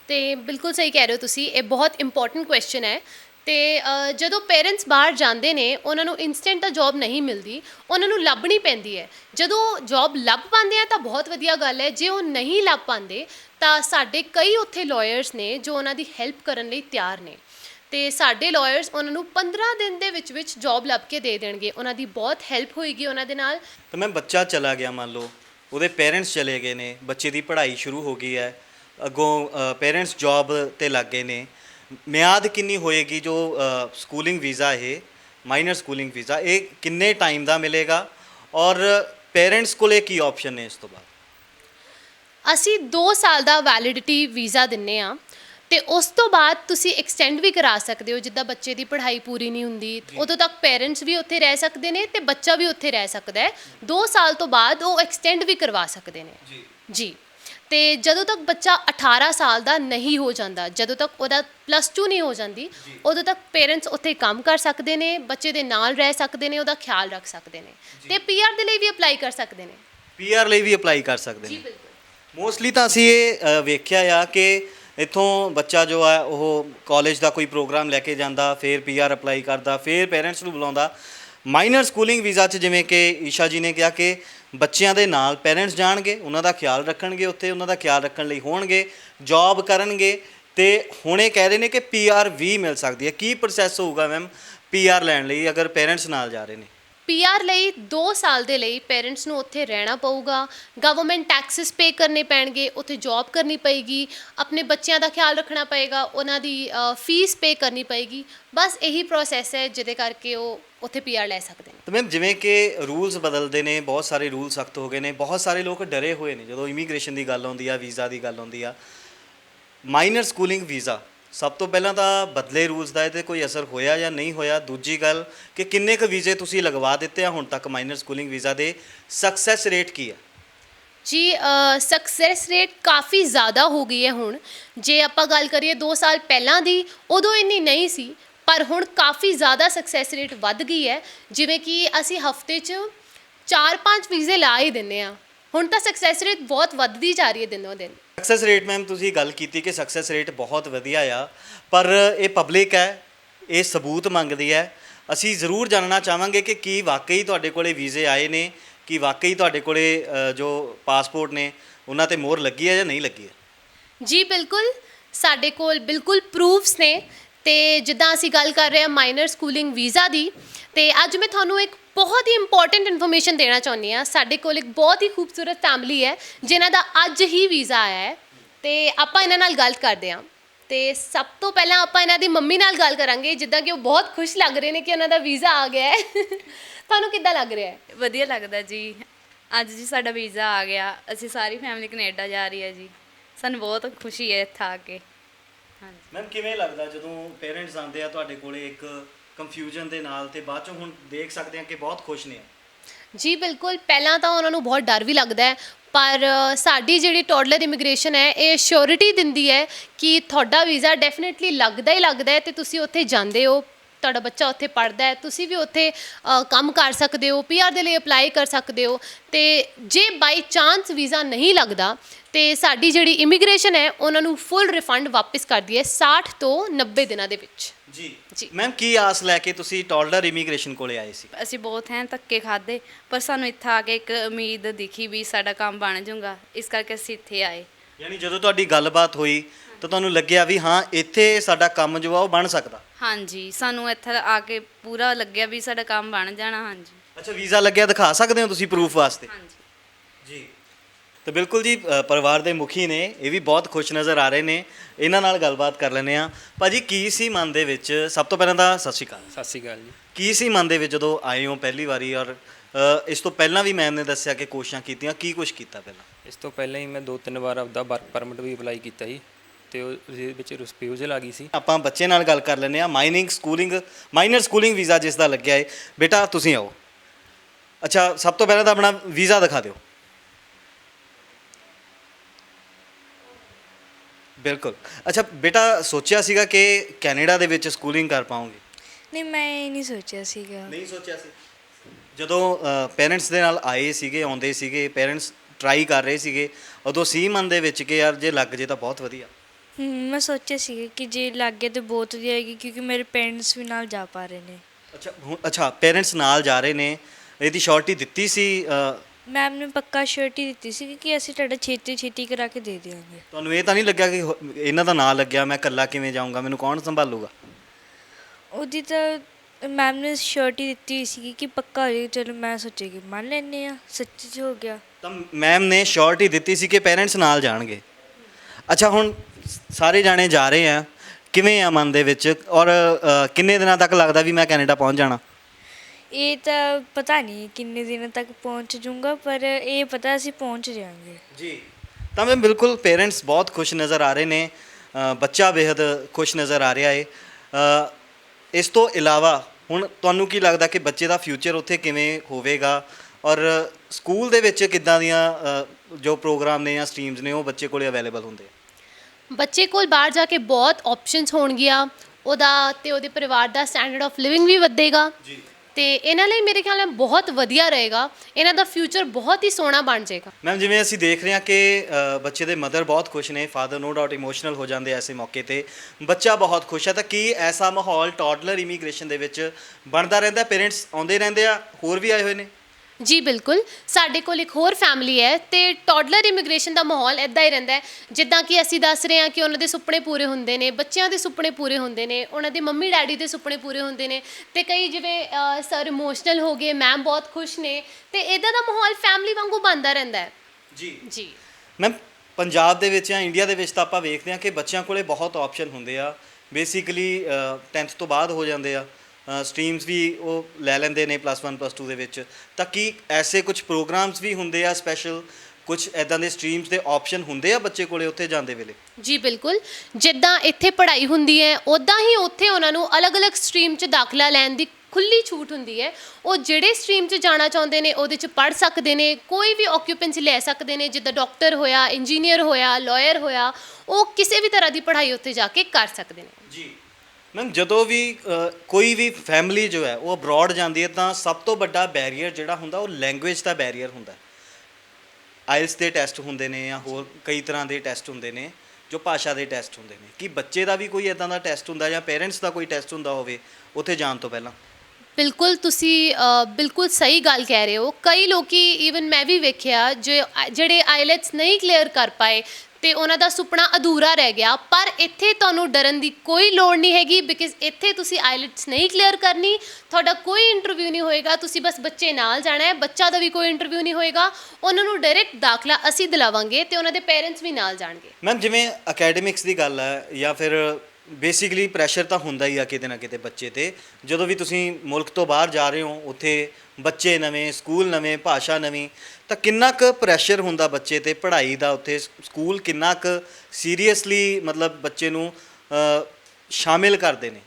ਤੇ ਬਿਲਕੁਲ ਸਹੀ ਕਹਿ ਰਹੇ ਹੋ ਤੁਸੀਂ ਇਹ ਬਹੁਤ ਇੰਪੋਰਟੈਂਟ ਕੁਐਸਚਨ ਹੈ। ਤੇ ਜਦੋਂ ਪੇਰੈਂਟਸ ਬਾਹਰ ਜਾਂਦੇ ਨੇ ਉਹਨਾਂ ਨੂੰ ਇਨਸਟੈਂਟ ਤਾਂ ਜੌਬ ਨਹੀਂ ਮਿਲਦੀ ਉਹਨਾਂ ਨੂੰ ਲੱਭਣੀ ਪੈਂਦੀ ਹੈ। ਜਦੋਂ ਜੌਬ ਲੱਭ ਪਾਉਂਦੇ ਆ ਤਾਂ ਬਹੁਤ ਵਧੀਆ ਗੱਲ ਹੈ ਜੇ ਉਹ ਨਹੀਂ ਲੱਭ ਪਾਉਂਦੇ ਤਾਂ ਸਾਡੇ ਕਈ ਉੱਥੇ ਲਾਇਰਸ ਨੇ ਜੋ ਉਹਨਾਂ ਦੀ ਹੈਲਪ ਕਰਨ ਲਈ ਤਿਆਰ ਨੇ। ਤੇ ਸਾਡੇ ਲਾਇਰਸ ਉਹਨਾਂ ਨੂੰ 15 ਦਿਨ ਦੇ ਵਿੱਚ ਵਿੱਚ ਜੌਬ ਲੱਭ ਕੇ ਦੇ ਦੇਣਗੇ। ਉਹਨਾਂ ਦੀ ਬਹੁਤ ਹੈਲਪ ਹੋਏਗੀ ਉਹਨਾਂ ਦੇ ਨਾਲ। ਤਾਂ ਮੈਂ ਬੱਚਾ ਚਲਾ ਗਿਆ ਮੰਨ ਲਓ, ਉਹਦੇ ਪੇਰੈਂਟਸ ਚਲੇ ਗਏ ਨੇ, ਬੱਚੇ ਦੀ ਪੜ੍ਹਾਈ ਸ਼ੁਰੂ ਹੋ ਗਈ ਹੈ, ਅੱਗੋਂ ਪੇਰੈਂਟਸ ਜੌਬ ਤੇ ਲੱਗ ਗਏ ਨੇ। ਮਿਆਦ ਕਿੰਨੀ ਹੋਏਗੀ ਜੋ ਸਕੂਲਿੰਗ ਵੀਜ਼ਾ ਇਹ ਮਾਈਨਰ ਸਕੂਲਿੰਗ ਵੀਜ਼ਾ ਇਹ ਕਿੰਨੇ ਟਾਈਮ ਦਾ ਮਿਲੇਗਾ? ਔਰ ਪੇਰੈਂਟਸ ਕੋਲੇ ਕੀ ਆਪਸ਼ਨ ਨੇ ਇਸ ਤੋਂ ਬਾਅਦ? ਅਸੀਂ 2 ਸਾਲ ਦਾ ਵੈਲਿਡਿਟੀ ਵੀਜ਼ਾ ਦਿੰਨੇ ਆ ਤੇ ਉਸ ਤੋਂ ਬਾਅਦ ਤੁਸੀਂ ਐਕਸਟੈਂਡ ਵੀ ਕਰਾ ਸਕਦੇ ਹੋ ਜਿੱਦਾਂ ਬੱਚੇ ਦੀ ਪੜ੍ਹਾਈ ਪੂਰੀ ਨਹੀਂ ਹੁੰਦੀ ਉਦੋਂ ਤੱਕ ਪੇਰੈਂਟਸ ਵੀ ਉੱਥੇ ਰਹਿ ਸਕਦੇ ਨੇ ਤੇ ਬੱਚਾ ਵੀ ਉੱਥੇ ਰਹਿ ਸਕਦਾ ਹੈ। 2 ਸਾਲ ਤੋਂ ਬਾਅਦ ਉਹ ਐਕਸਟੈਂਡ ਵੀ ਕਰਵਾ ਸਕਦੇ ਨੇ। ਜੀ। ਜੀ। ਤੇ ਜਦੋਂ ਤੱਕ ਬੱਚਾ 18 ਸਾਲ ਦਾ ਨਹੀਂ ਹੋ ਜਾਂਦਾ ਜਦੋਂ ਤੱਕ ਉਹਦਾ ਪਲੱਸ 2 ਨਹੀਂ ਹੋ ਜਾਂਦੀ ਉਦੋਂ ਤੱਕ ਪੇਰੈਂਟਸ ਉੱਥੇ ਕੰਮ ਕਰ ਸਕਦੇ ਨੇ ਬੱਚੇ ਦੇ ਨਾਲ ਰਹਿ ਸਕਦੇ ਨੇ ਉਹਦਾ ਖਿਆਲ ਰੱਖ ਸਕਦੇ ਨੇ। ਤੇ ਪੀਆਰ ਦੇ ਲਈ ਵੀ ਅਪਲਾਈ ਕਰ ਸਕਦੇ ਨੇ। ਪੀਆਰ ਲਈ ਵੀ ਅਪਲਾਈ ਕਰ ਸਕਦੇ ਜੀ ਨੇ ਬਿਲਕੁਲ। ਮੋਸਟਲੀ ਤਾਂ ਅਸੀਂ ਇਹ ਅ, ਵੇਖਿਆ ਆ ਕਿ ਇੱਥੋਂ ਬੱਚਾ ਜੋ ਹੈ ਉਹ ਕਾਲਜ ਦਾ ਕੋਈ ਪ੍ਰੋਗਰਾਮ ਲੈ ਕੇ ਜਾਂਦਾ ਫਿਰ ਪੀਆਰ ਅਪਲਾਈ ਕਰਦਾ ਫਿਰ ਪੇਰੈਂਟਸ ਨੂੰ ਬੁਲਾਉਂਦਾ। ਮਾਈਨਰ ਸਕੂਲਿੰਗ ਵੀਜ਼ਾ 'ਚ ਜਿਵੇਂ ਕਿ ਈਸ਼ਾ ਜੀ ਨੇ ਕਿਹਾ ਕਿ ਬੱਚਿਆਂ ਦੇ ਨਾਲ ਪੇਰੈਂਟਸ ਜਾਣਗੇ ਉਹਨਾਂ ਦਾ ਖਿਆਲ ਰੱਖਣਗੇ ਉੱਥੇ ਉਹਨਾਂ ਦਾ ਖਿਆਲ ਰੱਖਣ ਲਈ ਹੋਣਗੇ ਜੌਬ ਕਰਨਗੇ ਤੇ ਹੁਣ ਇਹ ਕਹਿ ਰਹੇ ਨੇ ਕਿ ਪੀਆਰ ਵੀ ਮਿਲ ਸਕਦੀ ਹੈ। ਕੀ ਪ੍ਰੋਸੈਸ ਹੋਊਗਾ ਮੈਮ ਪੀਆਰ ਲੈਣ ਲਈ ਅਗਰ ਪੇਰੈਂਟਸ ਨਾਲ ਜਾ ਰਹੇ ਨੇ? ਪੀਆਰ ਲਈ 2 ਸਾਲ ਦੇ ਲਈ ਪੇਰੈਂਟਸ ਨੂੰ ਉੱਥੇ ਰਹਿਣਾ ਪਊਗਾ। ਗਵਰਨਮੈਂਟ ਟੈਕਸਸ ਪੇ ਕਰਨੇ ਪੈਣਗੇ, ਉੱਥੇ ਜੌਬ ਕਰਨੀ ਪਏਗੀ, ਆਪਣੇ ਬੱਚਿਆਂ ਦਾ ਖਿਆਲ ਰੱਖਣਾ ਪਏਗਾ, ਉਹਨਾਂ ਦੀ ਫੀਸ ਪੇ ਕਰਨੀ ਪਏਗੀ। ਬਸ ਇਹੀ ਪ੍ਰੋਸੈਸ ਹੈ ਜਿਹਦੇ ਕਰਕੇ ਉਹ ਉੱਥੇ ਪੀਆਰ ਲੈ ਸਕਦੇ ਨੇ। ਤਾਂ ਮੈਮ, ਜਿਵੇਂ ਕਿ ਰੂਲਸ ਬਦਲਦੇ ਨੇ, ਬਹੁਤ ਸਾਰੇ ਰੂਲ ਸਖਤ ਹੋ ਗਏ ਨੇ, ਬਹੁਤ ਸਾਰੇ ਲੋਕ ਡਰੇ ਹੋਏ ਨੇ ਜਦੋਂ ਇਮੀਗ੍ਰੇਸ਼ਨ ਦੀ ਗੱਲ ਆਉਂਦੀ ਆ, ਵੀਜ਼ਾ ਦੀ ਗੱਲ ਆਉਂਦੀ ਆ। ਮਾਈਨਰ ਸਕੂਲਿੰਗ ਵੀਜ਼ਾ ਸਭ ਤੋਂ ਪਹਿਲਾਂ ਤਾਂ ਬਦਲੇ ਰੂਲਸ ਦਾ ਇਹਦੇ ਕੋਈ ਅਸਰ ਹੋਇਆ ਜਾਂ ਨਹੀਂ ਹੋਇਆ? ਦੂਜੀ ਗੱਲ ਕਿ ਕਿੰਨੇ ਕੁ ਵੀਜ਼ੇ ਤੁਸੀਂ ਲਗਵਾ ਦਿੱਤੇ ਆ ਹੁਣ ਤੱਕ ਮਾਈਨਰ ਸਕੂਲਿੰਗ ਵੀਜ਼ਾ ਦੇ? ਸਕਸੈਸ ਰੇਟ ਕੀ ਹੈ ਜੀ ਸਕਸੈਸ ਰੇਟ ਕਾਫੀ ਜ਼ਿਆਦਾ ਹੋ ਗਈ ਹੈ ਹੁਣ। ਜੇ ਆਪਾਂ ਗੱਲ ਕਰੀਏ 2 ਸਾਲ ਪਹਿਲਾਂ ਦੀ, ਉਦੋਂ ਇੰਨੀ ਨਹੀਂ ਸੀ, ਪਰ ਹੁਣ ਕਾਫੀ ਜ਼ਿਆਦਾ ਸਕਸੈਸ ਰੇਟ ਵੱਧ ਗਈ ਹੈ। ਜਿਵੇਂ ਕਿ ਅਸੀਂ ਹਫ਼ਤੇ 'ਚ 4-5 ਵੀਜ਼ੇ ਲਾ ਹੀ ਦਿੰਨੇ ਆ ਹੁਣ ਤਾਂ ਸਕਸੈਸ ਰੇਟ ਬਹੁਤ ਵੱਧਦੀ ਜਾ ਰਹੀ ਹੈ ਦਿਨੋਂ ਦਿਨ। ਸਕਸੈਸ ਰੇਟ ਮੈਮ ਤੁਸੀਂ ਗੱਲ ਕੀਤੀ ਕਿ ਸਕਸੈਸ ਰੇਟ ਬਹੁਤ ਵਧੀਆ ਆ ਪਰ ਇਹ ਪਬਲਿਕ ਹੈ ਇਹ ਸਬੂਤ ਮੰਗਦੀ ਹੈ। ਅਸੀਂ ਜ਼ਰੂਰ ਜਾਣਨਾ ਚਾਹਾਂਗੇ ਕਿ ਕੀ ਵਾਕਈ ਤੁਹਾਡੇ ਕੋਲੇ ਵੀਜ਼ੇ ਆਏ ਨੇ ਕੀ ਵਾਕਈ ਤੁਹਾਡੇ ਕੋਲੇ ਅ, ਜੋ ਪਾਸਪੋਰਟ ਨੇ ਉਹਨਾਂ ਤੇ ਮੋਹਰ ਲੱਗੀ ਹੈ ਜਾਂ ਨਹੀਂ ਲੱਗੀ ਹੈ? ਜੀ ਬਿਲਕੁਲ ਸਾਡੇ ਕੋਲ ਬਿਲਕੁਲ ਪ੍ਰੂਫਸ ਨੇ। ਤੇ ਜਿੱਦਾਂ ਅਸੀਂ ਗੱਲ ਕਰ ਰਹੇ ਹਾਂ ਮਾਈਨਰ ਸਕੂਲਿੰਗ ਵੀਜ਼ਾ ਦੀ, ਤੇ ਅੱਜ ਮੈਂ ਤੁਹਾਨੂੰ ਇੱਕ ਬਹੁਤ ਹੀ ਇੰਪੋਰਟੈਂਟ ਇਨਫੋਰਮੇਸ਼ਨ ਦੇਣਾ ਚਾਹੁੰਦੀ ਹਾਂ। ਸਾਡੇ ਕੋਲ ਇੱਕ ਬਹੁਤ ਹੀ ਖੂਬਸੂਰਤ ਫੈਮਿਲੀ ਹੈ, ਜਿਨ੍ਹਾਂ ਦਾ ਅੱਜ ਹੀ ਵੀਜ਼ਾ ਆਇਆ ਹੈ। ਤੇ ਆਪਾਂ ਇਹਨਾਂ ਨਾਲ ਗੱਲ ਕਰਦੇ ਹਾਂ। ਤੇ ਸਭ ਤੋਂ ਪਹਿਲਾਂ ਆਪਾਂ ਇਹਨਾਂ ਦੀ ਮੰਮੀ ਨਾਲ ਗੱਲ ਕਰਾਂਗੇ, ਜਿੱਦਾਂ ਕਿ ਉਹ ਬਹੁਤ ਖੁਸ਼ ਲੱਗ ਰਹੇ ਨੇ ਕਿ ਉਹਨਾਂ ਦਾ ਵੀਜ਼ਾ ਆ ਗਿਆ ਹੈ। ਤੁਹਾਨੂੰ ਕਿੱਦਾਂ ਲੱਗ ਰਿਹਾ ਹੈ? ਵਧੀਆ ਲੱਗਦਾ ਜੀ। ਅੱਜ ਜੀ ਸਾਡਾ ਵੀਜ਼ਾ ਆ ਗਿਆ। ਅਸੀਂ ਸਾਰੀ ਫੈਮਿਲੀ ਕੈਨੇਡਾ ਜਾ ਰਹੀ ਹੈ ਜੀ। ਸਾਨੂੰ ਬਹੁਤ ਖੁਸ਼ੀ ਹੈ ਇੱਥੇ ਆ ਕੇ। ਮੈਮ ਕਿਵੇਂ ਲੱਗਦਾ ਜਦੋਂ ਪੇਰੈਂਟਸ ਆਉਂਦੇ ਆ ਤੁਹਾਡੇ ਕੋਲੇ ਇੱਕ ਕੰਫਿਊਜ਼ਨ ਦੇ ਨਾਲ ਤੇ ਬਾਅਦ ਚੋਂ ਹੁਣ ਦੇਖ ਸਕਦੇ ਆ ਕਿ ਬਹੁਤ ਖੁਸ਼ ਨੇ ਜੀ ਬਿਲਕੁਲ। ਪਹਿਲਾਂ ਤਾਂ ਉਹਨਾਂ ਨੂੰ ਬਹੁਤ ਡਰ ਵੀ ਲੱਗਦਾ ਹੈ ਪਰ ਸਾਡੀ ਜਿਹੜੀ ਟੋਡਲਰ ਇਮੀਗ੍ਰੇਸ਼ਨ ਹੈ ਇਹ ਸ਼ੋਰਿਟੀ ਦਿੰਦੀ ਹੈ ਕਿ ਤੁਹਾਡਾ ਵੀਜ਼ਾ ਡੈਫੀਨਿਟਲੀ ਲੱਗਦਾ ਹੀ ਲੱਗਦਾ ਹੈ ਤੇ ਤੁਸੀਂ ਉੱਥੇ ਜਾਂਦੇ ਹੋ। ਤੁਹਾਡਾ ਬੱਚਾ ਉੱਥੇ ਪੜਦਾ ਹੈ ਤੁਸੀਂ ਵੀ ਉੱਥੇ ਅ, ਕੰਮ ਕਰ ਸਕਦੇ ਹੋ ਪੀਆਰ ਦੇ ਲਈ ਅਪਲਾਈ ਕਰ ਸਕਦੇ ਹੋ। ਤੇ ਜੇ ਬਾਈ ਚਾਂਸ ਵੀਜ਼ਾ ਨਹੀਂ ਲੱਗਦਾ ਤੇ ਸਾਡੀ ਜਿਹੜੀ ਇਮੀਗ੍ਰੇਸ਼ਨ ਹੈ ਉਹਨਾਂ ਨੂੰ ਫੁੱਲ ਰਿਫੰਡ ਵਾਪਸ ਕਰਦੀ ਹੈ 60 ਤੋਂ 90 ਦਿਨਾਂ ਦੇ ਵਿੱਚ। ਜੀ। ਜੀ। ਮੈਮ ਕੀ ਆਸ ਲੈ ਕੇ ਤੁਸੀਂ ਟੋਲਡਰ ਇਮੀਗ੍ਰੇਸ਼ਨ ਕੋਲੇ ਆਏ ਸੀ? ਅਸੀਂ ਬਹੁਤ ਹੈ ਧੱਕੇ ਖਾਦੇ ਪਰ ਸਾਨੂੰ ਇੱਥੇ ਆ ਕੇ ਇੱਕ ਉਮੀਦ ਦਿਖੀ ਵੀ ਸਾਡਾ ਕੰਮ ਬਣ ਜਾਊਗਾ ਇਸ ਕਰਕੇ ਅਸੀਂ ਇੱਥੇ ਆਏ। ਯਾਨੀ ਜਦੋਂ ਤੁਹਾਡੀ ਗੱਲਬਾਤ ਹੋਈ ਤਾਂ ਤੁਹਾਨੂੰ ਲੱਗਿਆ ਵੀ ਹਾਂ ਇੱਥੇ ਸਾਡਾ ਕੰਮ ਜੋ ਆ ਉਹ ਬਣ ਸਕਦਾ। ਹਾਂਜੀ ਸਾਨੂੰ ਇੱਥੇ ਆ ਕੇ ਪੂਰਾ ਲੱਗਿਆ ਵੀ ਸਾਡਾ ਕੰਮ ਬਣ ਜਾਣਾ ਹਾਂਜੀ। ਅੱਛਾ ਵੀਜ਼ਾ ਲੱਗਿਆ ਦਿਖਾ ਸਕਦੇ ਹੋ ਤੁਸੀਂ ਪ੍ਰੂਫ ਵਾਸਤੇ? ਹਾਂਜੀ। ਜੀ। ਤਾਂ ਬਿਲਕੁਲ ਜੀ ਅ, ਪਰਿਵਾਰ ਦੇ ਮੁਖੀ ਨੇ ਇਹ ਵੀ ਬਹੁਤ ਖੁਸ਼ ਨਜ਼ਰ ਆ ਰਹੇ ਨੇ। ਇਹਨਾਂ ਨਾਲ ਗੱਲਬਾਤ ਕਰ ਲੈਂਦੇ ਆ ਭਾਜੀ ਕੀ ਸੀ ਮਨ ਦੇ ਵਿੱਚ? ਸਭ ਤੋਂ ਪਹਿਲਾਂ ਤਾਂ ਸਤਿ ਸ਼੍ਰੀ ਅਕਾਲ। ਸਤਿ ਸ਼੍ਰੀ ਅਕਾਲ ਜੀ। ਕੀ ਸੀ ਮਨ ਦੇ ਵਿੱਚ ਜਦੋਂ ਆਏ ਹੋ ਪਹਿਲੀ ਵਾਰੀ? ਔਰ ਅ, ਇਸ ਤੋਂ ਪਹਿਲਾਂ ਵੀ ਮੈਮ ਨੇ ਦੱਸਿਆ ਕਿ ਕੋਸ਼ਿਸ਼ਾਂ ਕੀਤੀਆਂ ਕੀ ਕੁਝ ਕੀਤਾ ਪਹਿਲਾਂ? ਇਸ ਤੋਂ ਪਹਿਲਾਂ ਹੀ ਮੈਂ ਦੋ ਤਿੰਨ ਵਾਰ ਆਪਦਾ ਵਰਕ ਪਰਮਿਟ ਵੀ ਅਪਲਾਈ ਕੀਤਾ ਜੀ। ਤੇ ਉਹ ਉਹਦੇ ਵਿੱਚ ਰਿਸਪਿਊਜ਼ਲ ਆ ਗਈ ਸੀ। ਆਪਾਂ ਬੱਚੇ ਨਾਲ ਗੱਲ ਕਰ ਲੈਂਦੇ ਆ mining schooling minor schooling visa ਜਿਸ ਦਾ ਲੱਗਿਆ ਹੈ ਬੇਟਾ ਤੁਸੀਂ ਆਓ। ਅੱਛਾ ਸਭ ਤੋਂ ਪਹਿਲਾਂ ਤਾਂ ਆਪਣਾ ਵੀਜ਼ਾ ਦਿਖਾ ਦਿਓ। ਬਿਲਕੁਲ। ਅੱਛਾ ਬੇਟਾ ਸੋਚਿਆ ਸੀਗਾ ਕਿ ਕੈਨੇਡਾ ਦੇ ਵਿੱਚ ਸਕੂਲਿੰਗ ਕਰ ਪਾਉਂਗੇ? ਨਹੀਂ ਮੈਂ ਇਹ ਨਹੀਂ ਸੋਚਿਆ ਸੀਗਾ। ਨਹੀਂ ਸੋਚਿਆ ਸੀ। ਜਦੋਂ ਪੇਰੈਂਟਸ ਦੇ ਨਾਲ ਆਏ ਸੀਗੇ ਆਉਂਦੇ ਸੀਗੇ ਪੇਰੈਂਟਸ ਟਰਾਈ ਕਰ ਰਹੇ ਸੀਗੇ ਉਦੋਂ ਸੀ ਮਨ ਦੇ ਵਿੱਚ ਕਿ ਯਾਰ ਜੇ ਲੱਗ ਜੇ ਤਾਂ ਬਹੁਤ ਵਧੀਆ। ਮੈਂ ਸੋਚਿਆ ਸੀਗਾ ਕਿ ਜੇ ਲੱਗ ਤੇ ਬਹੁਤ ਵਧੀਆ ਹੋਏਗੀ ਕਿਉਂਕਿ ਮੇਰੇ ਪੇਰੈਂਟਸ ਵੀ ਨਾਲ ਜਾ ਪਾ ਰਹੇ ਨੇ। ਅੱਛਾ ਹੁਣ- ਅੱਛਾ ਪੇਰੈਂਟਸ ਨਾਲ ਜਾ ਰਹੇ ਨੇ। ਇਹਦੀ ਸ਼ੋਰਟੀ ਦਿੱਤੀ ਸੀ ਅ, ਮੈਮ ਨੇ ਪੱਕਾ ਸ਼ਰਟੀ ਦਿੱਤੀ ਸੀ ਕਿ ਅਸੀਂ ਤੁਹਾਡਾ ਛੇਤੀ ਛੇਤੀ ਕਰਾ ਕੇ ਦੇ ਦਿਆਂਗੇ। ਤੁਹਾਨੂੰ ਇਹ ਤਾਂ ਨਹੀਂ ਲੱਗਿਆ ਕਿ ਹੋ- ਇਹਨਾਂ ਦਾ ਨਾਂ ਲੱਗਿਆ ਮੈਂ ਇਕੱਲਾ ਕਿਵੇਂ ਜਾਊਂਗਾ ਮੈਨੂੰ ਕੌਣ ਸੰਭਾਲੂਗਾ? ਉਹਦੀ ਤਾਂ ਮੈਮ ਨੇ ਸ਼ਰਟੀ ਦਿੱਤੀ ਹੋਈ ਸੀ ਕਿ ਪੱਕਾ ਹੋ ਜਾਏਗਾ ਚਲੋ ਮੈਂ ਸੋਚਿਆ ਕਿ ਮੰਨ ਲੈਂਦੇ ਆ ਸੱਚੀ ਚ ਹੋ ਗਿਆ। ਤਾਂ ਮੈਮ ਨੇ ਸ਼ੋਰਟੀ ਦਿੱਤੀ ਸੀ ਕਿ ਪੇਰੈਂਟਸ ਨਾਲ ਜਾਣਗੇ। ਅੱਛਾ ਹੁਣ ਸਾਰੇ ਜਾਣੇ ਜਾ ਰਹੇ ਆ। ਕਿਵੇਂ ਆ ਮਨ ਦੇ ਵਿੱਚ? ਔਰ ਅ, ਕਿੰਨੇ ਦਿਨਾਂ ਤੱਕ ਲੱਗਦਾ ਵੀ ਮੈਂ ਕੈਨੇਡਾ ਪਹੁੰਚ ਜਾਣਾ? ਇਹ ਤਾਂ ਪਤਾ ਨਹੀਂ ਕਿੰਨੇ ਦਿਨਾਂ ਤੱਕ ਪਹੁੰਚ ਜਾਊਂਗਾ ਪਰ ਇਹ ਪਤਾ ਅਸੀਂ ਪਹੁੰਚ ਜਾਵਾਂਗੇ। ਜੀ। ਤਾਂ ਮੈਂ ਬਿਲਕੁਲ ਪੇਰੈਂਟਸ ਬਹੁਤ ਖੁਸ਼ ਨਜ਼ਰ ਆ ਰਹੇ ਨੇ। ਅ, ਬੱਚਾ ਬੇहद ਖੁਸ਼ ਨਜ਼ਰ ਆ ਰਿਹਾ ਅ, ਇਸ ਤੋਂ ਇਲਾਵਾ ਹੁਣ ਤੁਹਾਨੂੰ ਕੀ ਲੱਗਦਾ ਕਿ ਬੱਚੇ ਦਾ ਫਿਊਚਰ ਉੱਥੇ ਕਿਵੇਂ ਹੋਵੇਗਾ? ਔਰ ਸਕੂਲ ਦੇ ਵਿੱਚ ਕਿੱਦਾਂ ਦੀਆਂ ਅ, ਜੋ ਪ੍ਰੋਗਰਾਮ ਨੇ ਜਾਂ ਸਟਰੀਮਸ ਨੇ ਉਹ ਬੱਚੇ ਕੋਲੇ ਅਵੇਲੇਬਲ ਹੁੰਦੇ ਆ? ਬੱਚੇ ਕੋਲ ਬਾਹਰ ਜਾ ਕੇ ਬਹੁਤ ਆਪਸ਼ਨਸ ਹੋਣਗੀਆਂ। ਉਹਦਾ ਤੇ ਉਹਦੇ ਪਰਿਵਾਰ ਦਾ ਸਟੈਂਡਰਡ ਆਫ ਲਿਵਿੰਗ ਵੀ ਵਧੇਗਾ। ਜੀ। ਤੇ ਇਹਨਾਂ ਲਈ ਮੇਰੇ ਖਿਆਲ ਨਾਲ ਬਹੁਤ ਵਧੀਆ ਰਹੇਗਾ। ਇਹਨਾਂ ਦਾ ਫਿਊਚਰ ਬਹੁਤ ਹੀ ਸੋਹਣਾ ਬਣ ਜਾਏਗਾ। ਮੈਮ ਜਿਵੇਂ ਅਸੀਂ ਦੇਖ ਰਹੇ ਹਾਂ ਕਿ ਅ, ਬੱਚੇ ਦੇ ਮਦਰ ਬਹੁਤ ਖੁਸ਼ ਨੇ ਫਾਦਰ ਨੋ ਡਾਊਟ ਇਮੋਸ਼ਨਲ ਹੋ ਜਾਂਦੇ ਐਸੇ ਮੌਕੇ ਤੇ। ਬੱਚਾ ਬਹੁਤ ਖੁਸ਼ ਹੈ ਤਾਂ ਕੀ ਐਸਾ ਮਾਹੌਲ ਟੌਡਲਰ ਇਮੀਗ੍ਰੇਸ਼ਨ ਦੇ ਵਿੱਚ ਬਣਦਾ ਰਹਿੰਦਾ? ਪੇਰੈਂਟਸ ਆਉਂਦੇ ਰਹਿੰਦੇ ਆ ਹੋਰ ਵੀ ਆਏ ਹੋਏ ਨੇ? ਜੀ ਬਿਲਕੁਲ। ਸਾਡੇ ਕੋਲ ਇੱਕ ਹੋਰ ਫੈਮਿਲੀ ਹੈ ਤੇ ਟੌਡਲਰ ਇਮੀਗ੍ਰੇਸ਼ਨ ਦਾ ਮਾਹੌਲ ਇਦਾਂ ਹੀ ਰਹਿੰਦਾ ਹੈ। ਜਿੱਦਾਂ ਕਿ ਅਸੀਂ ਦੱਸ ਰਹੇ ਹਾਂ ਕਿ ਉਹਨਾਂ ਦੇ ਸੁਪਨੇ ਪੂਰੇ ਹੁੰਦੇ ਨੇ ਬੱਚਿਆਂ ਦੇ ਸੁਪਨੇ ਪੂਰੇ ਹੁੰਦੇ ਨੇ ਉਹਨਾਂ ਦੇ ਮੰਮੀ ਡੈਡੀ ਦੇ ਸੁਪਨੇ ਪੂਰੇ ਹੁੰਦੇ ਨੇ ਤੇ ਕਈ ਜਿਵੇਂ ਸਰ ਇਮੋਸ਼ਨਲ ਹੋ ਗਏ ਮੈਮ ਬਹੁਤ ਖੁਸ਼ ਨੇ ਤੇ ਇਦਾਂ ਦਾ ਮਾਹੌਲ ਫੈਮਿਲੀ ਵਾਂਗੂ ਬਣਦਾ ਰਹਿੰਦਾ ਹੈ। ਜੀ। ਜੀ। ਮੈਮ ਪੰਜਾਬ ਦੇ ਵਿੱਚ ਜਾਂ ਇੰਡੀਆ ਦੇ ਵਿੱਚ ਤਾਂ ਆਪਾਂ ਵੇਖਦੇ ਹਾਂ ਕਿ ਬੱਚਿਆਂ ਕੋਲੇ ਬਹੁਤ ਆਪਸ਼ਨ ਹੁੰਦੇ ਆ। ਬੇਸਿਕਲੀ 10th ਤੋਂ ਬਾਅਦ ਹੋ ਜਾਂਦੇ ਆ। ਸਟਰੀਮਸ ਵੀ ਉਹ ਲੈ ਲੈਂਦੇ ਨੇ ਪਲੱਸ 1 ਪਲੱਸ 2 ਦੇ ਵਿੱਚ। ਤਾਂ ਕੀ ਐਸੇ ਕੁਝ ਪ੍ਰੋਗਰਾਮਸ ਵੀ ਹੁੰਦੇ ਆ ਸਪੈਸ਼ਲ ਕੁਝ ਐਦਾਂ ਦੇ ਸਟਰੀਮਸ ਦੇ ਆਪਸ਼ਨ ਹੁੰਦੇ ਆ ਬੱਚੇ ਕੋਲੇ ਉੱਥੇ ਜਾਂਦੇ ਵੇਲੇ? ਜੀ ਬਿਲਕੁਲ। ਜਿੱਦਾਂ ਇੱਥੇ ਪੜ੍ਹਾਈ ਹੁੰਦੀ ਹੈ ਉਦਾਂ ਹੀ ਉੱਥੇ ਉਹਨਾਂ ਨੂੰ ਅਲੱਗ-ਅਲੱਗ ਸਟਰੀਮ 'ਚ ਦਾਖਲਾ ਲੈਣ ਦੀ ਖੁੱਲੀ ਛੂਟ ਹੁੰਦੀ ਹੈ। ਉਹ ਜਿਹੜੇ ਸਟਰੀਮ 'ਚ ਜਾਣਾ ਚਾਹੁੰਦੇ ਨੇ ਉਹਦੇ 'ਚ ਪੜ੍ਹ ਸਕਦੇ ਨੇ ਕੋਈ ਵੀ ਓਕਿਊਪੈਂਸੀ ਲੈ ਸਕਦੇ ਨੇ ਜਿੱਦਾਂ ਡਾਕਟਰ ਹੋਇਆ ਇੰਜੀਨੀਅਰ ਹੋਇਆ ਲਾਇਰ ਹੋਇਆ ਉਹ ਕਿਸੇ ਵੀ ਤਰ੍ਹਾਂ ਦੀ ਪੜ੍ਹਾਈ ਉੱਥੇ ਜਾ ਕੇ ਕਰ ਸਕਦੇ ਨੇ। ਜੀ। ਮੈਮ ਜਦੋਂ ਵੀ ਅ, ਕੋਈ ਵੀ ਫੈਮਿਲੀ ਜੋ ਹੈ ਉਹ ਅਬਰੋਡ ਜਾਂਦੀ ਹੈ ਤਾਂ ਸਭ ਤੋਂ ਵੱਡਾ ਬੈਰੀਅਰ ਜਿਹੜਾ ਹੁੰਦਾ ਉਹ ਲੈਂਗੁਏਜ ਦਾ ਬੈਰੀਅਰ ਹੁੰਦਾ। ਆਇਲਸ ਦੇ ਟੈਸਟ ਹੁੰਦੇ ਨੇ ਜਾਂ ਹੋਰ ਕਈ ਤਰ੍ਹਾਂ ਦੇ ਟੈਸਟ ਹੁੰਦੇ ਨੇ ਜੋ ਭਾਸ਼ਾ ਦੇ ਟੈਸਟ ਹੁੰਦੇ ਨੇ। ਕੀ ਬੱਚੇ ਦਾ ਵੀ ਕੋਈ ਇਦਾਂ ਦਾ ਟੈਸਟ ਹੁੰਦਾ ਜਾਂ ਪੇਰੈਂਟਸ ਦਾ ਕੋਈ ਟੈਸਟ ਹੁੰਦਾ ਹੋਵੇ ਉੱਥੇ ਜਾਣ ਤੋਂ ਪਹਿਲਾਂ? ਬਿਲਕੁਲ ਤੁਸੀਂ ਅ, ਬਿਲਕੁਲ ਸਹੀ ਗੱਲ ਕਹਿ ਰਹੇ ਹੋ। ਕਈ ਲੋਕੀ ਈਵਨ ਮੈਂ ਵੀ ਵੇਖਿਆ ਜੇ ਜਿਹੜੇ ਆਈਲੈਟਸ ਨਹੀਂ ਕਲੀਅਰ ਕਰ ਪਾਏ ਤੇ ਉਹਨਾਂ ਦਾ ਸੁਪਨਾ ਅਧੂਰਾ ਰਹਿ ਗਿਆ। ਪਰ ਇੱਥੇ ਤੁਹਾਨੂੰ ਡਰਨ ਦੀ ਕੋਈ ਲੋੜ ਨਹੀਂ ਹੈਗੀ ਬਿਕਾਜ਼ ਇੱਥੇ ਤੁਸੀਂ ਆਈਲੈਟਸ ਨਹੀਂ ਕਲੀਅਰ ਕਰਨੀ। ਤੁਹਾਡਾ ਕੋਈ ਇੰਟਰਵਿਊ ਨਹੀਂ ਹੋਏਗਾ। ਤੁਸੀਂ ਬਸ ਬੱਚੇ ਨਾਲ ਜਾਣਾ ਹੈ। ਬੱਚਾ ਦਾ ਵੀ ਕੋਈ ਇੰਟਰਵਿਊ ਨਹੀਂ ਹੋਏਗਾ। ਉਹਨਾਂ ਨੂੰ ਡਾਇਰੈਕਟ ਦਾਖਲਾ ਅਸੀਂ ਦਿਲਾਵਾਂਗੇ ਤੇ ਉਹਨਾਂ ਦੇ ਪੇਰੈਂਟਸ ਵੀ ਨਾਲ ਜਾਣਗੇ। ਮੈਮ ਜਿਵੇਂ ਅਕੈਡਮਿਕਸ ਦੀ ਗੱਲ ਹੈ ਜਾਂ ਫਿਰ ਬੇਸਿਕਲੀ ਪ੍ਰੈਸ਼ਰ ਤਾਂ ਹੁੰਦਾ ਹੀ ਆ ਕਿਤੇ ਨਾ ਕਿਤੇ ਬੱਚੇ ਤੇ। ਜਦੋਂ ਵੀ ਤੁਸੀਂ ਮੁਲਕ ਤੋਂ ਬਾਹਰ ਜਾ ਰਹੇ ਹੋ, ਉੱਥੇ ਬੱਚੇ ਨਵੇਂ, ਸਕੂਲ ਨਵੇਂ, ਭਾਸ਼ਾ ਨਵੀਂ, ਤਾਂ ਕਿੰਨਾ ਕੁ ਪ੍ਰੈਸ਼ਰ ਹੁੰਦਾ ਬੱਚੇ ਤੇ ਪੜ੍ਹਾਈ ਦਾ ਉੱਥੇ? ਸਕੂਲ ਕਿੰਨਾ ਕੁ ਸੀਰੀਅਸਲੀ ਮਤਲਬ ਬੱਚੇ ਨੂੰ ਸ਼ਾਮਿਲ ਕਰਦੇ ਨੇ?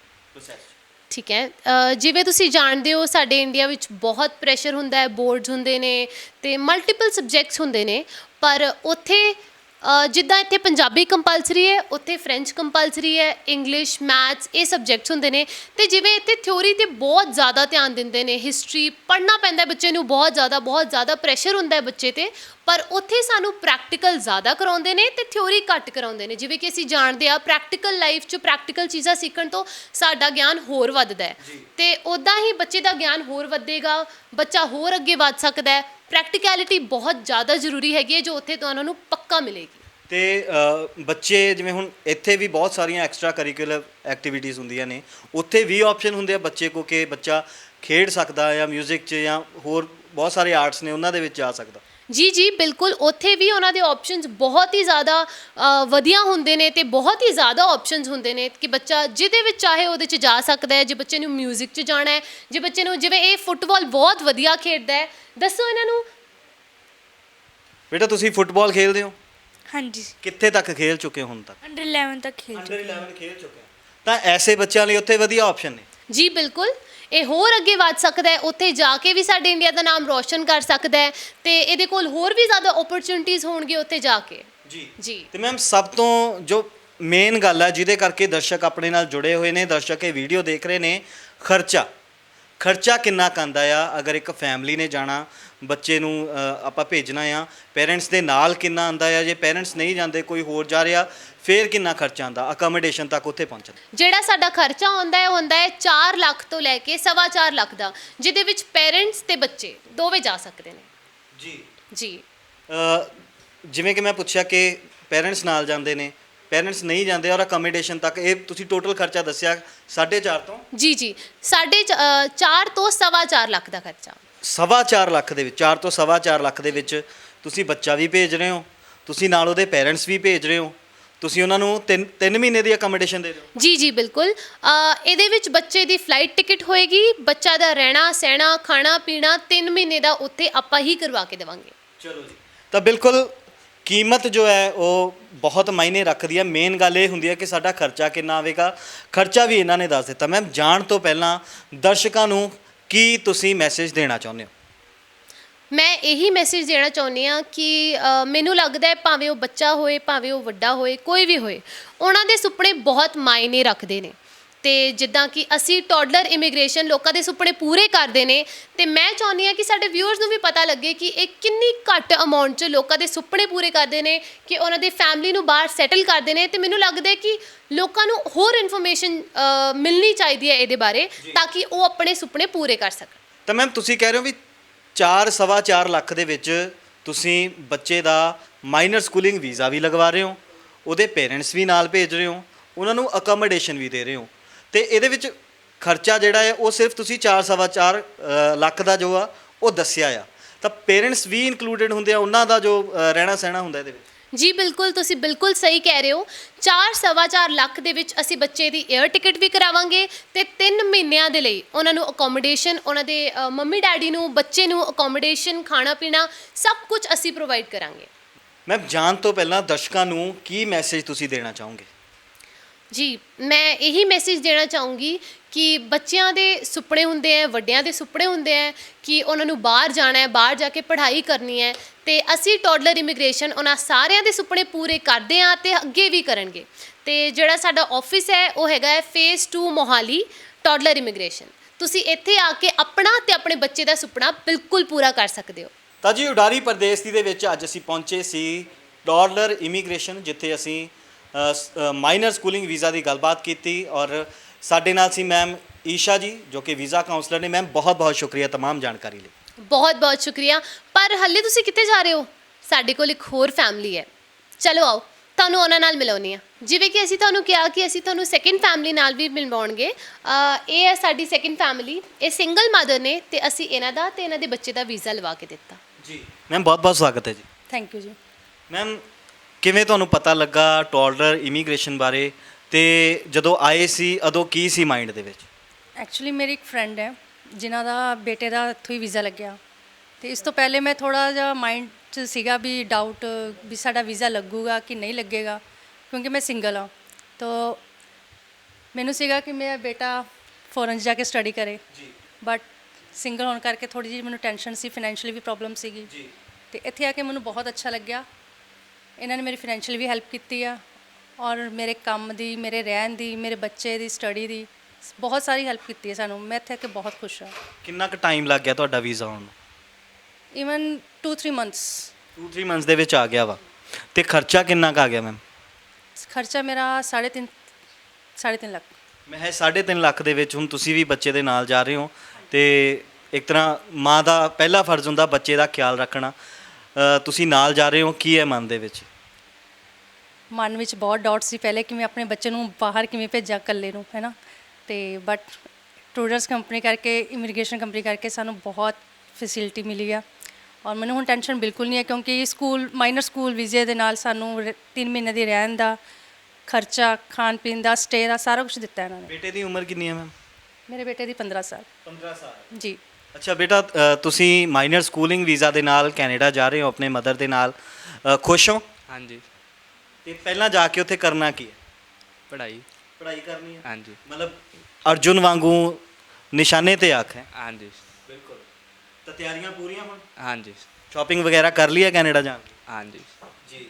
ਠੀਕ ਹੈ। ਜਿਵੇਂ ਤੁਸੀਂ ਜਾਣਦੇ ਹੋ, ਸਾਡੇ ਇੰਡੀਆ ਵਿੱਚ ਬਹੁਤ ਪ੍ਰੈਸ਼ਰ ਹੁੰਦਾ ਹੈ ਬੋਰਡਸ ਹੁੰਦੇ ਨੇ ਤੇ ਮਲਟੀਪਲ ਸਬਜੈਕਟਸ ਹੁੰਦੇ ਨੇ। ਪਰ ਉੱਥੇ ਅ, ਜਿੱਦਾਂ ਇੱਥੇ ਪੰਜਾਬੀ ਕੰਪਲਸਰੀ ਹੈ ਉੱਥੇ ਫ੍ਰੈਂਚ ਕੰਪਲਸਰੀ ਹੈ ਇੰਗਲਿਸ਼ ਮੈਥਸ ਇਹ ਸਬਜੈਕਟਸ ਹੁੰਦੇ ਨੇ। ਤੇ ਜਿਵੇਂ ਇੱਥੇ ਥਿਉਰੀ ਤੇ ਬਹੁਤ ਜ਼ਿਆਦਾ ਧਿਆਨ ਦਿੰਦੇ ਨੇ ਹਿਸਟਰੀ ਪੜ੍ਹਨਾ ਪੈਂਦਾ ਹੈ ਬੱਚੇ ਨੂੰ ਬਹੁਤ ਜ਼ਿਆਦਾ ਬਹੁਤ ਜ਼ਿਆਦਾ ਪ੍ਰੈਸ਼ਰ ਹੁੰਦਾ ਹੈ ਬੱਚੇ ਤੇ ਪਰ ਉੱਥੇ ਸਾਨੂੰ ਪ੍ਰੈਕਟੀਕਲ ਜ਼ਿਆਦਾ ਕਰਾਉਂਦੇ ਨੇ ਤੇ ਥਿਉਰੀ ਘੱਟ ਕਰਾਉਂਦੇ ਨੇ। ਜਿਵੇਂ ਕਿ ਅਸੀਂ ਜਾਣਦੇ ਆ ਪ੍ਰੈਕਟੀਕਲ ਲਾਈਫ 'ਚ ਪ੍ਰੈਕਟੀਕਲ ਚੀਜ਼ਾਂ ਸਿੱਖਣ ਤੋਂ ਸਾਡਾ ਗਿਆਨ ਹੋਰ ਵੱਧਦਾ ਹੈ। ਤੇ ਉਦਾਂ ਹੀ ਬੱਚੇ ਦਾ ਗਿਆਨ ਹੋਰ ਵਧੇਗਾ ਬੱਚਾ ਹੋਰ ਅੱਗੇ ਵੱਧ ਸਕਦਾ ਹੈ। ਪ੍ਰੈਕਟੀਕੈਲਿਟੀ ਬਹੁਤ ਜ਼ਿਆਦਾ ਜ਼ਰੂਰੀ ਹੈਗੀ ਹੈ ਜੋ ਉੱਥੇ ਤੁਹਾਨੂੰ ਨੂੰ ਪੱਕਾ ਮਿਲੇਗੀ। ਤੇ ਅ, ਬੱਚੇ ਜਿਵੇਂ ਹੁਣ ਇੱਥੇ ਵੀ ਬਹੁਤ ਸਾਰੀਆਂ ਐਕਸਟਰਾ ਕਰਿਕੂਲਰ ਐਕਟੀਵਿਟੀਜ਼ ਹੁੰਦੀਆਂ ਨੇ। ਉੱਥੇ ਵੀ ਆਪਸ਼ਨ ਹੁੰਦੇ ਆ ਬੱਚੇ ਕੋ ਕਿ ਬੱਚਾ ਖੇਡ ਸਕਦਾ ਜਾਂ ਮਿਊਜ਼ਿਕ 'ਚ ਜਾਂ ਹੋਰ ਬਹੁਤ ਸਾਰੇ ਆਰਟਸ ਨੇ ਉਹਨਾਂ ਦੇ ਵਿੱਚ ਜਾ ਸਕਦਾ। ਜੀ ਜੀ ਬਿਲਕੁਲ। ਉੱਥੇ ਵੀ ਉਹਨਾਂ ਦੇ ਆਪਸ਼ਨਸ ਬਹੁਤ ਹੀ ਜ਼ਿਆਦਾ ਅ, ਵਧੀਆ ਹੁੰਦੇ ਨੇ ਤੇ ਬਹੁਤ ਹੀ ਜ਼ਿਆਦਾ ਆਪਸ਼ਨਸ ਹੁੰਦੇ ਨੇ ਕਿ ਬੱਚਾ ਜਿਹਦੇ ਵਿੱਚ ਚਾਹੇ ਉਹਦੇ 'ਚ ਜਾ ਸਕਦਾ ਹੈ ਜੇ ਬੱਚੇ ਨੂੰ 뮤직 'ਚ ਜਾਣਾ ਹੈ ਜੇ ਬੱਚੇ ਨੂੰ ਜਿਵੇਂ ਇਹ ਫੁੱਟਬਾਲ ਬਹੁਤ ਵਧੀਆ ਖੇਡਦਾ ਹੈ ਦੱਸੋ ਇਹਨਾਂ ਨੂੰ। ਬੇਟਾ ਤੁਸੀਂ ਫੁੱਟਬਾਲ ਖੇਡਦੇ ਹੋ? ਹਾਂਜੀ। ਕਿੱਥੇ ਤੱਕ ਖੇਡ ਚੁੱਕੇ ਹੋ ਹੁਣ ਤੱਕ? ਅੰਡਰ 11 ਤੱਕ ਖੇਡ ਅੰਡਰ 11 ਖੇਡ ਚੁੱਕੇ ਹੋ। ਤਾਂ ਐਸੇ ਬੱਚਿਆਂ ਲਈ ਉੱਥੇ ਵਧੀਆ ਆਪਸ਼ਨ ਨੇ? ਜੀ ਬਿਲਕੁਲ। ਇਹ ਹੋਰ ਅੱਗੇ ਵੱਧ ਸਕਦਾ ਹੈ ਉੱਥੇ ਜਾ ਕੇ ਵੀ ਸਾਡੇ ਇੰਡੀਆ ਦਾ ਨਾਮ ਰੋਸ਼ਨ ਕਰ ਸਕਦਾ ਹੈ ਤੇ ਇਹਦੇ ਕੋਲ ਹੋਰ ਵੀ ਜ਼ਿਆਦਾ ਓਪਰਚੁਨਿਟੀਜ਼ ਹੋਣਗੇ ਉੱਥੇ ਜਾ ਕੇ। ਜੀ। ਜੀ। ਤੇ ਮੈਮ ਸਭ ਤੋਂ ਜੋ ਮੇਨ ਗੱਲ ਹੈ ਜਿਹਦੇ ਕਰਕੇ ਦਰਸ਼ਕ ਆਪਣੇ ਨਾਲ ਜੁੜੇ ਹੋਏ ਨੇ ਦਰਸ਼ਕ ਇਹ ਵੀਡੀਓ ਦੇਖ ਰਹੇ ਨੇ ਖਰਚਾ। ਖਰਚਾ ਕਿੰਨਾ ਕੰਦਾ ਆ? ਅਗਰ ਇੱਕ ਫੈਮਿਲੀ ਨੇ ਜਾਣਾ ਬੱਚੇ ਨੂੰ ਆਪਾਂ ਭੇਜਣਾ ਆ ਪੇਰੈਂਟਸ ਦੇ ਨਾਲ ਕਿੰਨਾ ਆਂਦਾ ਆ? ਜੇ ਪੇਰੈਂਟਸ ਨਹੀਂ ਜਾਂਦੇ ਕੋਈ ਹੋਰ ਜਾ ਰਿਹਾ ਫੇਰ ਕਿੰਨਾ ਖਰਚਾ ਆਂਦਾ ਅਕਮੋਡੇਸ਼ਨ ਤੱਕ ਉੱਥੇ ਪਹੁੰਚਣ ਜਿਹੜਾ ਸਾਡਾ ਖਰਚਾ ਹੁੰਦਾ ਹੈ ਉਹ ਹੁੰਦਾ ਹੈ 4 ਲੱਖ ਤੋਂ ਲੈ ਕੇ ਸਵਾ ਚਾਰ ਲੱਖ ਦਾ ਜਿਹਦੇ ਵਿੱਚ ਪੇਰੈਂਟਸ ਤੇ ਬੱਚੇ ਦੋਵੇਂ ਜਾ ਸਕਦੇ ਨੇ। ਜੀ। ਜੀ। ਜਿਵੇਂ ਕਿ ਮੈਂ ਪੁੱਛਿਆ ਕਿ ਪੇਰੈਂਟਸ ਨਾਲ ਜਾਂਦੇ ਨੇ ਪੇਰੈਂਟਸ ਨਹੀਂ ਜਾਂਦੇ ਔਰ ਅਕਮੋਡੇਸ਼ਨ ਤੱਕ ਇਹ ਤੁਸੀਂ ਟੋਟਲ ਖਰਚਾ ਦੱਸਿਆ 4.5 ਤੋਂ? ਜੀ ਜੀ। ਸਾਢੇ 4 ਤੋਂ ਸਵਾ ਚਾਰ ਲੱਖ ਦਾ ਖਰਚਾ। ਸਵਾ ਚਾਰ ਲੱਖ ਦੇ ਵਿੱਚ 4 ਤੋਂ ਸਵਾ ਚਾਰ ਲੱਖ ਦੇ ਵਿੱਚ ਤੁਸੀਂ ਬੱਚਾ ਵੀ ਭੇਜ ਰਹੇ ਹੋ ਤੁਸੀਂ ਨਾਲ ਉਹਦੇ ਪੇਰੈਂਟਸ ਵੀ ਭੇਜ ਰਹੇ ਹੋ ਤੁਸੀਂ ਉਹਨਾਂ ਨੂੰ 3 3 ਮਹੀਨੇ ਦੀ ਅਕਮੋਡੇਸ਼ਨ ਦੇ ਹੋ ਜੀ ਜੀ ਬਿਲਕੁਲ। ਅ, ਇਹਦੇ ਵਿੱਚ ਬੱਚੇ ਦੀ ਫਲਾਈਟ ਟਿਕਟ ਹੋਏਗੀ ਬੱਚਾ ਦਾ ਰਹਿਣਾ ਸਹਿਣਾ ਖਾਣਾ ਪੀਣਾ 3 ਮਹੀਨੇ ਦਾ ਉੱਥੇ ਆਪਾਂ ਹੀ ਕਰਵਾ ਕੇ ਦੇਵਾਂਗੇ। ਚਲੋ ਜੀ। ਤਾਂ ਬਿਲਕੁਲ ਕੀਮਤ ਜੋ ਹੈ ਉਹ ਬਹੁਤ ਮਾਇਨੇ ਰੱਖਦੀ ਹੈ। ਮੇਨ ਗੱਲ ਇਹ ਹੁੰਦੀ ਹੈ ਕਿ ਸਾਡਾ ਖਰਚਾ ਕਿੰਨਾ ਆਵੇਗਾ। ਖਰਚਾ ਵੀ ਇਹਨਾਂ ਨੇ ਦੱਸ ਦਿੱਤਾ। ਮੈਮ ਜਾਣ ਤੋਂ ਪਹਿਲਾਂ ਦਰਸ਼ਕਾਂ ਨੂੰ ਕੀ ਤੁਸੀਂ ਮੈਸੇਜ ਦੇਣਾ ਚਾਹੁੰਦੇ ਹੋ? ਮੈਂ ਇਹੀ ਮੈਸੇਜ ਦੇਣਾ ਚਾਹੁੰਦੀ ਆ ਕਿ ਮੈਨੂੰ ਲੱਗਦਾ ਹੈ ਭਾਵੇਂ ਉਹ ਬੱਚਾ ਹੋਏ ਭਾਵੇਂ ਉਹ ਵੱਡਾ ਹੋਏ ਕੋਈ ਵੀ ਹੋਏ ਉਹਨਾਂ ਦੇ ਸੁਪਨੇ ਬਹੁਤ ਮਾਇਨੇ ਰੱਖਦੇ ਨੇ। ਤੇ ਜਿੱਦਾਂ ਕਿ ਅਸੀਂ ਟੌਡਲਰ ਇਮੀਗ੍ਰੇਸ਼ਨ ਲੋਕਾਂ ਦੇ ਸੁਪਨੇ ਪੂਰੇ ਕਰਦੇ ਨੇ ਤੇ ਮੈਂ ਚਾਹੁੰਦੀ ਆ ਕਿ ਸਾਡੇ ਵਿਊਅਰਸ ਨੂੰ ਵੀ ਪਤਾ ਲੱਗੇ ਕਿ ਇਹ ਕਿੰਨੀ ਘੱਟ ਅਮਾਉਂਟ 'ਚ ਲੋਕਾਂ ਦੇ ਸੁਪਨੇ ਪੂਰੇ ਕਰਦੇ ਨੇ ਕਿ ਉਹਨਾਂ ਦੀ ਫੈਮਿਲੀ ਨੂੰ ਬਾਹਰ ਸੈਟਲ ਕਰਦੇ ਨੇ ਤੇ ਮੈਨੂੰ ਲੱਗਦਾ ਹੈ ਕਿ ਲੋਕਾਂ ਨੂੰ ਹੋਰ ਇਨਫੋਰਮੇਸ਼ਨ ਮਿਲਣੀ ਚਾਹੀਦੀ ਹੈ ਇਹਦੇ ਬਾਰੇ ਤਾਂ ਕਿ ਉਹ ਆਪਣੇ ਸੁਪਨੇ ਪੂਰੇ ਕਰ ਸਕਣ। ਤਾਂ ਮੈਮ ਤੁਸੀਂ ਕਹਿ ਰਹੇ ਹੋ ਵੀ 4 ਸਵਾ 4 ਲੱਖ ਦੇ ਵਿੱਚ ਤੁਸੀਂ ਬੱਚੇ ਦਾ ਮਾਈਨਰ ਸਕੂਲਿੰਗ ਵੀਜ਼ਾ ਵੀ ਲਗਵਾ ਰਹੇ ਹੋ, ਉਹਦੇ ਪੇਰੈਂਟਸ ਵੀ ਨਾਲ ਭੇਜ ਰਹੇ ਹੋ, ਉਹਨਾਂ ਨੂੰ ਅਕਮੋਡੇਸ਼ਨ ਵੀ ਦੇ ਰਹੇ ਹੋ। ਤੇ ਇਹਦੇ ਵਿੱਚ ਖਰਚਾ ਜਿਹੜਾ ਹੈ, ਉਹ ਸਿਰਫ ਤੁਸੀਂ 4 ਸਵਾ 4 ਲੱਖ ਦਾ ਜੋ ਆ, ਉਹ ਦੱਸਿਆ ਆ। ਤਾਂ ਪੇਰੈਂਟਸ ਵੀ ਇਨਕਲੂਡਡ ਹੁੰਦੇ ਆ, ਉਹਨਾਂ ਦਾ ਜੋ ਰਹਿਣਾ ਸਹਿਣਾ ਹੁੰਦਾ ਇਹਦੇ ਵਿੱਚ। ਜੀ ਬਿਲਕੁਲ ਤੁਸੀਂ ਬਿਲਕੁਲ ਸਹੀ ਕਹਿ ਰਹੇ ਹੋ। 4 ਸਵਾ ਚਾਰ ਲੱਖ ਦੇ ਵਿੱਚ ਅਸੀਂ ਬੱਚੇ ਦੀ 에ਅਰ ਟਿਕਟ ਵੀ ਕਰਾਵਾਂਗੇ ਤੇ 3 ਮਹੀਨਿਆਂ ਦੇ ਲਈ ਉਹਨਾਂ ਨੂੰ ਅਕੋਮੋਡੇਸ਼ਨ ਉਹਨਾਂ ਦੇ ਅ, ਮੰਮੀ ਡੈਡੀ ਨੂੰ ਬੱਚੇ ਨੂੰ ਅਕੋਮੋਡੇਸ਼ਨ ਖਾਣਾ ਪੀਣਾ ਸਭ ਕੁਝ ਅਸੀਂ ਪ੍ਰੋਵਾਈਡ ਕਰਾਂਗੇ। ਮੈਮ ਜਾਣ ਤੋਂ ਪਹਿਲਾਂ ਦਰਸ਼ਕਾਂ ਨੂੰ ਕੀ ਮੈਸੇਜ ਤੁਸੀਂ ਦੇਣਾ ਚਾਹੋਗੇ? ਜੀ, ਮੈਂ ਇਹੀ ਮੈਸੇਜ ਦੇਣਾ ਚਾਹੂੰਗੀ ਕਿ ਬੱਚਿਆਂ ਦੇ ਸੁਪਨੇ ਹੁੰਦੇ ਆ ਵੱਡਿਆਂ ਦੇ ਸੁਪਨੇ ਹੁੰਦੇ ਆ ਕਿ ਉਹਨਾਂ ਨੂੰ ਬਾਹਰ ਜਾਣਾ ਹੈ ਬਾਹਰ ਜਾ ਕੇ ਪੜ੍ਹਾਈ ਕਰਨੀ ਹੈ ਤੇ ਅਸੀਂ ਟੌਡਲਰ ਇਮੀਗ੍ਰੇਸ਼ਨ ਉਹਨਾਂ ਸਾਰਿਆਂ ਦੇ ਸੁਪਨੇ ਪੂਰੇ ਕਰਦੇ ਆ ਤੇ ਅੱਗੇ ਵੀ ਕਰਨਗੇ। ਤੇ ਜਿਹੜਾ ਸਾਡਾ ਆਫਿਸ ਹੈ ਉਹ ਹੈਗਾ ਹੈ ਫੇਸ 2 ਮੋਹਾਲੀ ਟੌਡਲਰ ਇਮੀਗ੍ਰੇਸ਼ਨ ਤੁਸੀਂ ਇੱਥੇ ਆ ਕੇ ਆਪਣਾ ਤੇ ਆਪਣੇ ਬੱਚੇ ਦਾ ਸੁਪਨਾ ਬਿਲਕੁਲ ਪੂਰਾ ਕਰ ਸਕਦੇ ਹੋ। ਤਾਂ ਜੀ, ਉਡਾਰੀ ਪ੍ਰਦੇਸ਼ ਦੀ ਦੇ ਵਿੱਚ ਅੱਜ ਅਸੀਂ ਪਹੁੰਚੇ ਸੀ ਡਾਲਰ ਇਮੀਗ੍ਰੇਸ਼ਨ ਜਿੱਥੇ ਅਸੀਂ ਮਾਈਨਰ ਸਕੂਲਿੰਗ ਵੀਜ਼ਾ ਦੀ ਗੱਲਬਾਤ ਕੀਤੀ ਔਰ ਸਾਡੇ ਨਾਲ ਸੀ ਮੈਮ ਈਸ਼ਾ ਜੀ ਜੋ ਕਿ ਵੀਜ਼ਾ ਕਾਉਂਸਲਰ ਨੇ ਮੈਮ ਬਹੁਤ ਬਹੁਤ ਸ਼ੁਕਰੀਆ तमाम ਜਾਣਕਾਰੀ ਲਈ ਬਹੁਤ ਬਹੁਤ ਸ਼ੁਕਰੀਆ ਪਰ ਹੱਲੇ ਤੁਸੀਂ ਕਿੱਥੇ ਜਾ ਰਹੇ ਹੋ ਸਾਡੇ ਕੋਲ ਇੱਕ ਹੋਰ ਫੈਮਿਲੀ ਹੈ ਚਲੋ ਆਓ ਤੁਹਾਨੂੰ ਉਹਨਾਂ ਨਾਲ ਮਿਲਾਉਣੀ ਆ ਜਿਵੇਂ ਕਿ ਅਸੀਂ ਤੁਹਾਨੂੰ ਕਿਹਾ ਕਿ ਅਸੀਂ ਤੁਹਾਨੂੰ ਸੈਕਿੰਡ ਫੈਮਿਲੀ ਨਾਲ ਵੀ ਮਿਲਵਾਉਣਗੇ ਅ, ਇਹ ਹੈ ਸਾਡੀ ਸੈਕਿੰਡ ਫੈਮਿਲੀ ਇਹ ਸਿੰਗਲ ਮਦਰ ਨੇ ਤੇ ਅਸੀਂ ਇਹਨਾਂ ਦਾ ਤੇ ਇਹਨਾਂ ਦੇ ਬੱਚੇ ਦਾ ਵੀਜ਼ਾ ਲਵਾ ਕੇ ਦਿੱਤਾ ਜੀ ਮੈਮ ਬਹੁਤ ਬਹੁਤ ਸਵਾਗਤ ਹੈ ਜੀ ਥੈਂਕ ਯੂ ਜੀ ਮੈਮ ਕਿਵੇਂ ਤੁਹਾਨੂੰ ਪਤਾ ਲੱਗਾ ਟੋਲਰ ਇਮੀਗ੍ਰੇਸ਼ਨ ਬਾਰੇ ਤੇ ਜਦੋਂ ਆਏ ਸੀ ਉਦੋਂ ਕੀ ਸੀ ਮਾਈਂਡ ਦੇ ਵਿੱਚ? ਐਕਚੁਅਲੀ ਮੇਰੀ ਇੱਕ ਫਰੈਂਡ ਹੈ ਜਿਨ੍ਹਾਂ ਦਾ ਬੇਟੇ ਦਾ ਇੱਥੋਂ ਹੀ ਵੀਜ਼ਾ ਲੱਗਿਆ। ਤੇ ਇਸ ਤੋਂ ਪਹਿਲੇ ਮੈਂ ਥੋੜਾ ਜਿਹਾ ਮਾਈਂਡ 'ਚ ਸੀਗਾ ਵੀ ਡਾਊਟ ਵੀ ਸਾਡਾ ਵੀਜ਼ਾ ਲੱਗੂਗਾ ਕਿ ਨਹੀਂ ਲੱਗੇਗਾ ਕਿਉਂਕਿ ਮੈਂ ਸਿੰਗਲ ਹਾਂ। ਤੋ ਮੈਨੂੰ ਸੀਗਾ ਕਿ ਮੇਰਾ ਬੇਟਾ ਫੋਰਨ ਜਾ ਕੇ ਸਟੱਡੀ ਕਰੇ। ਜੀ। ਬਟ ਸਿੰਗਲ ਹੋਣ ਕਰਕੇ ਥੋੜੀ ਜਿਹੀ ਮੈਨੂੰ ਟੈਨਸ਼ਨ ਸੀ ਫਾਈਨੈਂਸ਼ੀਅਲੀ ਵੀ ਪ੍ਰੋਬਲਮ ਸੀਗੀ। ਜੀ। ਤੇ ਇੱਥੇ ਆ ਕੇ ਮੈਨੂੰ ਬਹੁਤ ਅੱਛਾ ਲੱਗਿਆ। ਇਹਨਾਂ ਨੇ ਮੇਰੀ ਫਾਈਨੈਂਸ਼ੀਅਲੀ ਵੀ ਹੈਲਪ ਕੀਤੀ ਆ ਔਰ ਮੇਰੇ ਕੰਮ ਦੀ ਮੇਰੇ ਰਹਿਣ ਦੀ ਮੇਰੇ ਬੱਚੇ ਦੀ ਸਟੱਡੀ ਦੀ ਬਹੁਤ ਸਾਰੀ ਹੈਲਪ ਕੀਤੀ ਹੈ ਸਾਨੂੰ। ਮੈਂ ਇੱਥੇ ਆ ਕੇ ਬਹੁਤ ਖੁਸ਼ ਹਾਂ। ਕਿੰਨਾ ਕੁ ਟਾਈਮ ਲੱਗ ਗਿਆ ਤੁਹਾਡਾ ਵੀਜ਼ਾ ਆਉਣ ਨੂੰ? ਇਵਨ 2-3 ਮੰਥਸ 2-3 ਮੰਥਸ ਦੇ ਵਿੱਚ ਆ ਗਿਆ ਵਾ। ਤੇ ਖਰਚਾ ਕਿੰਨਾ ਕੁ ਆ ਗਿਆ ਮੈਮ ਖਰਚਾ ਮੇਰਾ 3.5 3.5 ਲੱਖ। ਮੈਂ ਹੈ 3.5 ਲੱਖ ਦੇ ਵਿੱਚ ਹੁਣ ਤੁਸੀਂ ਵੀ ਬੱਚੇ ਦੇ ਨਾਲ ਜਾ ਰਹੇ ਹੋ। ਤੇ ਇੱਕ ਤਰ੍ਹਾਂ ਮਾਂ ਦਾ ਪਹਿਲਾ ਫਰਜ਼ ਹੁੰਦਾ ਬੱਚੇ ਦਾ ਖਿਆਲ ਰੱਖਣਾ। ਅ, ਤੁਸੀਂ ਨਾਲ ਜਾ ਰਹੇ ਹੋ ਕੀ ਹੈ ਮਨ ਦੇ ਵਿੱਚ? ਮਨ ਵਿੱਚ ਬਹੁਤ ਡਾਊਟ ਸੀ ਪਹਿਲੇ ਕਿ ਮੈਂ ਆਪਣੇ ਬੱਚੇ ਨੂੰ ਬਾਹਰ ਕਿਵੇਂ ਭੇਜਾਂ ਇਕੱਲੇ ਨੂੰ ਹੈ ਨਾ? ਤੇ ਬਟ ਟੂਰਿਸਟ ਕੰਪਨੀ ਕਰਕੇ ਇਮੀਗ੍ਰੇਸ਼ਨ ਕੰਪਨੀ ਕਰਕੇ ਸਾਨੂੰ ਬਹੁਤ ਫੈਸਿਲਿਟੀ ਮਿਲੀ ਆ। ਔਰ ਮੈਨੂੰ ਹੁਣ ਟੈਨਸ਼ਨ ਬਿਲਕੁਲ ਨਹੀਂ ਹੈ ਕਿਉਂਕਿ ਸਕੂਲ ਮਾਈਨਰ ਸਕੂਲ ਵੀਜ਼ੇ ਦੇ ਨਾਲ ਸਾਨੂੰ 3 ਮਹੀਨੇ ਦੀ ਰਹਿਣ ਦਾ ਖਰਚਾ ਖਾਣ ਪੀਣ ਦਾ ਸਟੇ ਦਾ ਸਾਰਾ ਕੁਝ ਦਿੱਤਾ ਇਹਨਾਂ ਨੇ। ਬੇਟੇ ਦੀ ਉਮਰ ਕਿੰਨੀ ਹੈ ਮੈਮ? ਮੇਰੇ ਬੇਟੇ ਦੀ 15 ਸਾਲ। 15 ਸਾਲ। ਜੀ। ਅੱਛਾ ਬੇਟਾ ਤੁਸੀਂ ਮਾਈਨਰ ਸਕੂਲਿੰਗ ਵੀਜ਼ਾ ਦੇ ਨਾਲ ਕੈਨੇਡਾ ਜਾ ਰਹੇ ਹੋ ਆਪਣੇ ਮਦਰ ਦੇ ਨਾਲ। ਖੁਸ਼ ਹੋ? ਹਾਂਜੀ। ਤੇ ਪਹਿਲਾਂ ਜਾ ਕੇ ਉੱਥੇ ਕਰਨਾ ਕੀ ਹੈ? ਪੜ੍ਹਾਈ। ਪੜ੍ਹਾਈ ਕਰਨੀ ਹੈ? ਹਾਂਜੀ। ਮਤਲਬ ਅਰਜੁਨ ਵਾਂਗੂ ਨਿਸ਼ਾਨੇ ਤੇ ਆਖ ਹੈ ਹਾਂਜੀ। ਬਿਲਕੁਲ। ਤਾਂ ਤਿਆਰੀਆਂ ਪੂਰੀਆਂ ਹੁਣ? ਹਾਂਜੀ। ਸ਼ਾਪਿੰਗ ਵਗੈਰਾ ਕਰ ਲਈ ਹੈ ਕੈਨੇਡਾ ਜਾਣ ਦੀ ਹਾਂਜੀ। ਜੀ।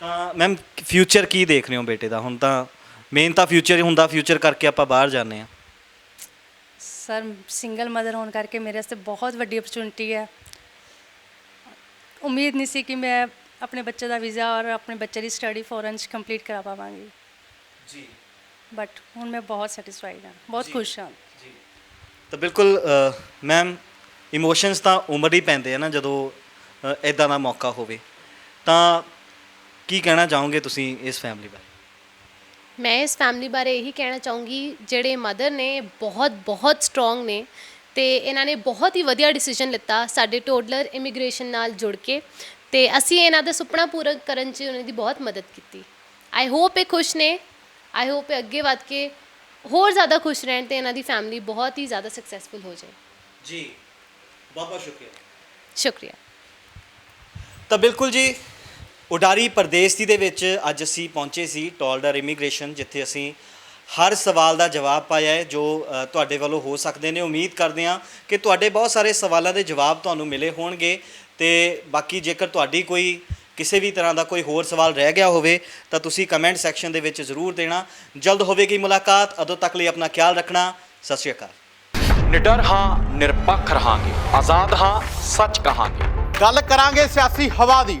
ਤਾਂ ਮੈਮ ਫਿਊਚਰ ਕੀ ਦੇਖ ਰਹੇ ਹੋ ਬੇਟੇ ਦਾ? ਹੁਣ ਤਾਂ ਮੇਨ ਤਾਂ ਫਿਊਚਰ ਹੀ ਹੁੰਦਾ ਫਿਊਚਰ ਕਰਕੇ ਆਪਾਂ ਬਾਹਰ ਜਾਂਦੇ ਆ ਸਰ ਸਿੰਗਲ ਮਦਰ ਹੋਣ ਕਰਕੇ ਮੇਰੇ ਵਾਸਤੇ ਬਹੁਤ ਵੱਡੀ ਓਪਰਚੁਨਿਟੀ ਹੈ। ਉਮੀਦ ਨਹੀਂ ਸੀ ਕਿ ਮੈਂ ਆਪਣੇ ਬੱਚੇ ਦਾ ਵੀਜ਼ਾ ਔਰ ਆਪਣੇ ਬੱਚੇ ਦੀ ਸਟੱਡੀ ਫੋਰਨ 'ਚ ਕੰਪਲੀਟ ਕਰਾ ਪਾਵਾਂਗੀ। ਜੀ। ਬਟ ਹੁਣ ਮੈਂ ਬਹੁਤ ਸੈਟੀਸਫਾਈਡ ਹਾਂ ਬਹੁਤ ਖੁਸ਼ ਹਾਂ। ਜੀ। ਤਾਂ ਬਿਲਕੁਲ ਮੈਮ ਇਮੋਸ਼ਨਸ ਤਾਂ ਉਮਰ ਹੀ ਪੈਂਦੇ ਆ ਨਾ ਜਦੋਂ ਇਦਾਂ ਦਾ ਮੌਕਾ ਹੋਵੇ। ਤਾਂ ਕੀ ਕਹਿਣਾ ਚਾਹੋਗੇ ਤੁਸੀਂ ਇਸ ਫੈਮਿਲੀ ਬਾਰੇ? ਮੈਂ ਇਸ ਫੈਮਿਲੀ ਬਾਰੇ ਇਹੀ ਕਹਿਣਾ ਚਾਹੂੰਗੀ ਜਿਹੜੇ ਮਦਰ ਨੇ ਬਹੁਤ ਬਹੁਤ ਸਟਰੋਂਗ ਨੇ ਤੇ ਇਹਨਾਂ ਨੇ ਬਹੁਤ ਹੀ ਵਧੀਆ ਡਿਸੀਜਨ ਲਿੱਤਾ ਸਾਡੇ ਟੋਡਲਰ ਇਮੀਗ੍ਰੇਸ਼ਨ ਨਾਲ ਜੁੜ ਕੇ ਤੇ ਅਸੀਂ ਇਹਨਾਂ ਦਾ ਸੁਪਨਾ ਪੂਰਾ ਕਰਨ 'ਚ ਉਹਨਾਂ ਦੀ ਬਹੁਤ ਮਦਦ ਕੀਤੀ। ਆਈ ਹੋਪ ਇਹ ਖੁਸ਼ ਨੇ ਆਈ ਹੋਪ ਇਹ ਅੱਗੇ ਵੱਧ ਕੇ ਹੋਰ ਜ਼ਿਆਦਾ ਖੁਸ਼ ਰਹਿਣ ਤੇ ਇਹਨਾਂ ਦੀ ਫੈਮਿਲੀ ਬਹੁਤ ਹੀ ਜ਼ਿਆਦਾ ਸਕਸੈਸਫੁਲ ਹੋ ਜਾਏ। ਜੀ ਬਹੁਤ ਬਹੁਤ ਸ਼ੁਕਰੀਆ। ਸ਼ੁਕਰੀਆ। ਤਾਂ ਬਿਲਕੁਲ ਜੀ ਉਡਾਰੀ ਪਰਦੇਸਤੀ ਦੇ ਵਿੱਚ ਅੱਜ ਅਸੀਂ ਪਹੁੰਚੇ ਸੀ ਟੋਲਡਰ ਇਮੀਗ੍ਰੇਸ਼ਨ ਜਿੱਥੇ ਅਸੀਂ ਹਰ ਸਵਾਲ ਦਾ ਜਵਾਬ ਪਾਇਆ ਹੈ ਜੋ ਅ, ਤੁਹਾਡੇ ਵੱਲੋਂ ਹੋ ਸਕਦੇ ਨੇ। ਉਮੀਦ ਕਰਦੇ ਹਾਂ ਕਿ ਤੁਹਾਡੇ ਬਹੁਤ ਸਾਰੇ ਸਵਾਲਾਂ ਦੇ ਜਵਾਬ ਤੁਹਾਨੂੰ ਮਿਲੇ ਹੋਣਗੇ ਤੇ ਬਾਕੀ ਜੇਕਰ ਤੁਹਾਡੀ ਕੋਈ ਕਿਸੇ ਵੀ ਤਰ੍ਹਾਂ ਦਾ ਕੋਈ ਹੋਰ ਸਵਾਲ ਰਹਿ ਗਿਆ ਹੋਵੇ ਤਾਂ ਤੁਸੀਂ ਕਮੈਂਟ ਸੈਕਸ਼ਨ ਦੇ ਵਿੱਚ ਜ਼ਰੂਰ ਦੇਣਾ। ਜਲਦ ਹੋਵੇਗੀ ਮੁਲਾਕਾਤ। ਉਦੋਂ ਤੱਕ ਲਈ ਆਪਣਾ ਖਿਆਲ ਰੱਖਣਾ। ਸਤਿ ਸ਼੍ਰੀ ਅਕਾਲ। ਨਿਡਰ ਹਾਂ ਨਿਰਪੱਖ ਰਹਾਂਗੇ। ਆਜ਼ਾਦ ਹਾਂ ਸੱਚ ਕਹਾਂਗੇ। ਗੱਲ ਕਰਾਂਗੇ ਸਿਆਸੀ ਹਵਾ ਦੀ।